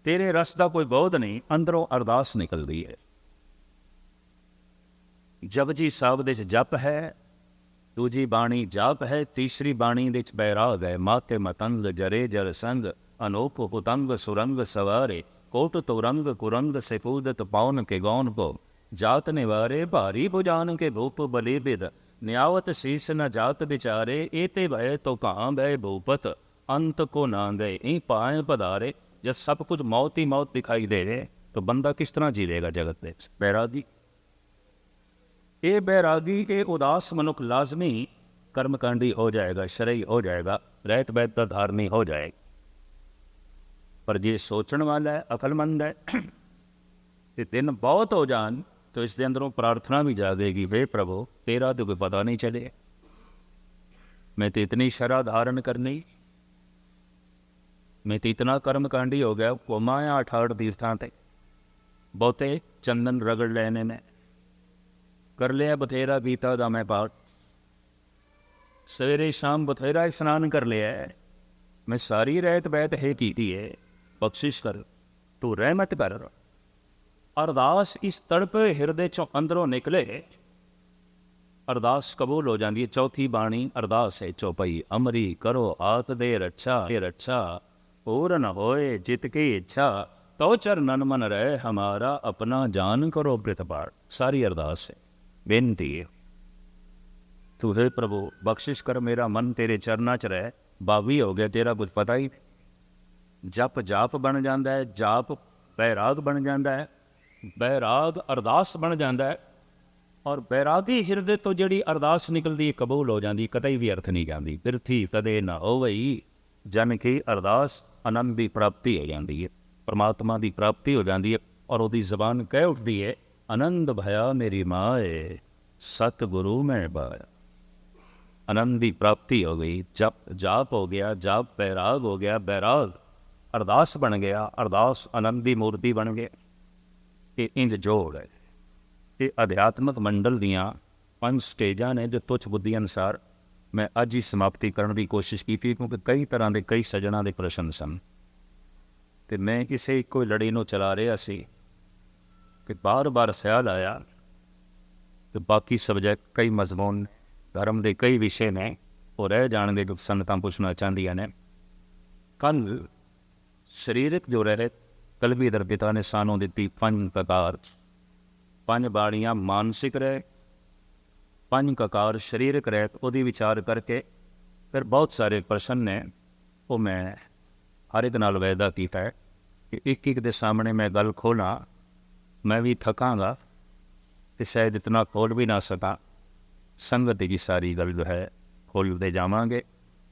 ਤੇਰੇ ਰਸ ਦਾ ਕੋਈ ਬੋਧ ਨਹੀਂ, ਅੰਦਰੋਂ ਅਰਦਾਸ ਨਿਕਲਦੀ ਹੈ ਜਪਜੀ ਸਾਹਿਬ ਦੇ ਵਿੱਚ ਜਪ ਹੈ, ਦੂਜੀ ਬਾਣੀ ਜਾਪ ਹੈ, ਤੀਸਰੀ ਬਾਣੀ ਦੇ ਵਿੱਚ ਬੈਰਾਗ ਹੈ। ਮਾਤੇ ਮਤੰਗ ਜਰੇ ਜਰ ਸੰਗ, ਅਨੋਪ ਹੁਤੰਗ ਸੁਰੰਗ ਸਵਾਰੇ। ਕੋਟ ਤੁਰੰਗ ਕੁਰੰਗ ਸਿਪੂਦਤ ਪਾਉਨ ਕੇ ਗੌਨ ਕੋ ਜਾਤ ਨਿਵਾਰੇ ਭਾਰੀ ਭੁਜਾਨ ਕੇ ਭੂਪ ਬਲੀ ਬਿਦ। ਨਿਆਵਤ ਸੀਸ ਨ ਜਾਤ ਵਿਚਾਰੇ ਏਤੇ ਭਏ ਤੋ ਕਾਂ ਬੈ ਭੂਪਤ। ਅੰਤ ਕੋ ਨਾ ਗਏ ਈ ਪਾਏ ਪਧਾਰੇ। ਜਦ ਸਭ ਕੁਝ ਮੌਤ ਹੀ ਮੌਤ ਦਿਖਾਈ ਦੇਵੇ ਤਾਂ ਬੰਦਾ ਕਿਸ ਤਰ੍ਹਾਂ ਜੀਵੇਗਾ ਜਗਤ ਦੇ ਵਿੱਚ ਬੈਰਾਗੀ ਇਹ ਬੈਰਾਗੀ ਇਹ ਉਦਾਸ ਮਨੁੱਖ ਲਾਜ਼ਮੀ ਕਰਮਕਾਂਡੀ ਹੋ ਜਾਏਗਾ ਸ਼ਰਈ ਹੋ ਜਾਏਗਾ ਰਹਿਤ ਬੈਤ ਦਾ ਧਾਰਨੀ ਹੋ ਜਾਏਗਾ ਪਰ ਜੇ ਸੋਚਣ ਵਾਲਾ ਹੈ ਅਕਲਮੰਦ ਹੈ ਤੇ ਦਿਨ ਬਹੁਤ ਹੋ ਜਾਣ ਤਾਂ ਇਸ ਦੇ ਅੰਦਰੋਂ ਪ੍ਰਾਰਥਨਾ ਵੀ ਜਾਗੇਗੀ ਵੇ ਪ੍ਰਭੂ ਤੇਰਾ ਤਾਂ ਕੋਈ ਪਤਾ ਨਹੀਂ ਚਲੇ ਮੈਂ ਤੇ ਇਤਨੀ ਸ਼ਰਾ ਧਾਰਨ ਕਰਨੀ ਮੈਂ ਤੇ ਇਤਨਾ ਕਰਮਕਾਂਡੀ ਹੋ ਗਿਆ ਕੋਮਾਇਆ 68 ਤੀਰਥਾਂ ਤੇ। ਬਹੁਤੇ ਚੰਦਨ ਰਗੜ ਲੈਣੇ ਨੇ ਕਰ ਲਿਆ ਬਥੇਰਾ ਗੀਤਾ ਦਾ ਮੈਂ ਪਾਠ। ਸਵੇਰੇ ਸ਼ਾਮ ਬਥੇਰਾ ਇਸ਼ਨਾਨ ਕਰ ਲਿਆ ਮੈਂ ਸਾਰੀ ਰਹਿਤ ਬੈਤ ਹੈ ਕੀਤੀ ਹੈ, ਬਖਸ਼ਿਸ਼ ਕਰ, ਤੂੰ ਰਹਿਮਤ ਕਰ। ਅਰਦਾਸ ਇਸ ਤੜਪੇ ਹਿਰਦੇ ਚੋਂ ਅੰਦਰੋਂ ਨਿਕਲੇ। ਅਰਦਾਸ ਕਬੂਲ ਹੋ ਜਾਂਦੀ ਹੈ, ਚੌਥੀ ਬਾਣੀ, ਅਰਦਾਸ ਹੈ ਚੌਪਈ, ਅਮਰੀ ਕਰੋ ਆਤ ਦੇ ਰੱਛਾ ਇਹ ਰੱਛਾ। ਪੂਰਨ ਹੋਏ ਜਿਤ ਕੀ ਇੱਛਾ ਤੋ ਚਰਨਨ ਮਨ ਰਹਿ ਹਮਾਰਾ ਆਪਣਾ ਜਾਨ ਕਰੋ ਪ੍ਰਤਪਾੜ ਸਾਰੀ ਅਰਦਾਸ ਹੈ। ਬੇਨਤੀ ਹੈ। ਤੂੰ ਹੈ ਪ੍ਰਭੂ, ਬਖਸ਼ਿਸ਼ ਕਰ ਮੇਰਾ ਮਨ ਤੇਰੇ ਚਰਨਾਂ 'ਚ ਰਹਿ। ਬਾਵੀ ਹੋ ਗਿਆ ਤੇਰਾ ਕੁਝ ਪਤਾ ਹੀ ਜਪ ਜਾਪ ਬਣ ਜਾਂਦਾ ਹੈ, ਜਾਪ ਬੈਰਾਗ ਬਣ ਜਾਂਦਾ ਹੈ। ਬੈਰਾਗ ਅਰਦਾਸ ਬਣ ਜਾਂਦਾ ਹੈ। ਔਰ ਬੈਰਾਗੀ ਹਿਰਦੇ ਤੋਂ ਜਿਹੜੀ ਅਰਦਾਸ ਨਿਕਲਦੀ ਹੈ, ਕਬੂਲ ਹੋ ਜਾਂਦੀ, ਕਤਈ ਵੀ ਅਰਥ ਨਹੀਂ ਜਾਂਦੀ। ਬਿਰਥੀ ਤਦੇ ਨਾ ਹੋਵਈ। ਜਨ ਕੀ ਅਰਦਾਸ ਆਨੰਦ ਦੀ ਪ੍ਰਾਪਤੀ ਹੋ ਜਾਂਦੀ ਹੈ, ਪਰਮਾਤਮਾ ਦੀ ਪ੍ਰਾਪਤੀ ਹੋ ਜਾਂਦੀ ਹੈ ਔਰ ਉਹਦੀ ਜ਼ਬਾਨ ਕਹਿ ਉੱਠਦੀ ਹੈ, ਆਨੰਦ ਭਇਆ ਮੇਰੀ ਮਾਏ ਸਤ ਮੈਂ ਪਾਇਆ। ਆਨੰਦ ਦੀ ਪ੍ਰਾਪਤੀ ਹੋ ਗਈ, ਜਪ, ਜਾਪ ਹੋ ਗਿਆ, ਜਾਪ ਬੈਰਾਗ ਹੋ ਗਿਆ, ਬੈਰਾਗ ਅਰਦਾਸ ਬਣ ਗਿਆ, ਅਰਦਾਸ ਆਨੰਦ ਦੀ ਮੂਰਤੀ ਬਣ ਗਿਆ। ਇਹ ਇੰਜ ਜੋੜ ਹੈ। ਇਹ ਅਧਿਆਤਮਕ ਮੰਡਲ ਦੀਆਂ ਪੰਜ ਸਟੇਜਾਂ ਨੇ ਜੋ ਤੁਛ ਬੁੱਧੀ ਅਨਸਾਰ ਮੈਂ ਅੱਜ ਹੀ ਸਮਾਪਤੀ ਕਰਨ ਦੀ ਕੋਸ਼ਿਸ਼ ਕੀਤੀ ਕਿਉਂਕਿ ਕਈ ਤਰ੍ਹਾਂ ਦੇ ਕਈ ਸਜਣਾ ਦੇ ਪ੍ਰਸ਼ਨ ਸਨ। ਤੇ ਮੈਂ ਕਿਸੇ ਇੱਕੋ ਲੜੀ ਨੂੰ ਚਲਾ ਰਿਹਾ ਸੀ ਕਿ ਬਾਰ-ਬਾਰ ਖਿਆਲ ਆਇਆ ਕਿ ਬਾਕੀ ਸਬਜੈਕਟ ਕਈ ਮਜ਼ਮੂਨ ਧਰਮ ਦੇ ਕਈ ਵਿਸ਼ੇ ਨੇ, ਉਹ ਰਹਿ ਜਾਣ ਦੇ ਦੁੱਖ ਸੰਗਤਾਂ ਪੁੱਛਣਾ ਚਾਹੁੰਦੀਆਂ ਨੇ। ਕੱਲ ਸਰੀਰਕ ਜੋ ਰਹਿ ਕਲਵੀਧਰ ਪਿਤਾ ਨੇ ਸਾਨੂੰ ਦਿੱਤੀ ਪੰਜ ਕਕਾਰ ਪੰਜ ਬਾਣੀਆਂ ਮਾਨਸਿਕ ਰਹਿ ਪੰਜ ਕਕਾਰ ਸਰੀਰਕ ਰਹਿਤ ਉਹਦੀ ਵਿਚਾਰ ਕਰਕੇ ਫਿਰ ਬਹੁਤ ਸਾਰੇ ਪ੍ਰਸ਼ਨ ਨੇ, ਉਹ ਮੈਂ ਹਰ ਇੱਕ ਨਾਲ ਵਾਅਦਾ ਕੀਤਾ ਹੈ ਕਿ ਇੱਕ ਇੱਕ ਦੇ ਸਾਹਮਣੇ ਮੈਂ ਗੱਲ ਖੋਲਾਂ, ਮੈਂ ਵੀ ਥਕਾਂਗਾ ਤੇ ਸ਼ਾਇਦ ਇਤਨਾ ਖੋਲ ਵੀ ਨਾ ਸਕਾਂ। ਸੰਗਤ ਦੀ ਸਾਰੀ ਗੱਲ ਜੋ ਹੈ ਖੋਲਦੇ ਜਾਵਾਂਗੇ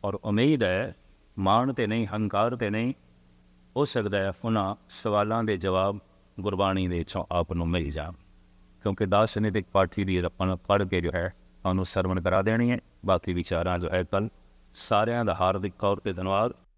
ਔਰ ਉਮੀਦ ਹੈ, ਮਾਣ ਤੇ ਨਹੀਂ, ਹੰਕਾਰ ਤੇ ਨਹੀਂ, ਹੋ ਸਕਦਾ ਹੈ ਉਹਨਾਂ ਸਵਾਲਾਂ ਦੇ ਜਵਾਬ ਗੁਰਬਾਣੀ ਦੇ ਵਿੱਚੋਂ ਆਪ ਨੂੰ ਮਿਲ ਜਾਣ। ਕਿਉਂਕਿ ਦਾਰਸ਼ਨਿਕ ਪਾਠੀ ਦੀ ਆਪਾਂ ਪੜ੍ਹ ਕੇ ਜੋ ਹੈ, ਉਹਨੂੰ ਸਰਵਣ ਕਰਾ ਦੇਣੀ ਹੈ। ਬਾਕੀ ਵਿਚਾਰਾਂ ਜੋ ਹੈ ਕੱਲ ਸਾਰਿਆਂ ਦਾ ਹਾਰਦਿਕ ਤੌਰ ਤੇ ਧੰਨਵਾਦ।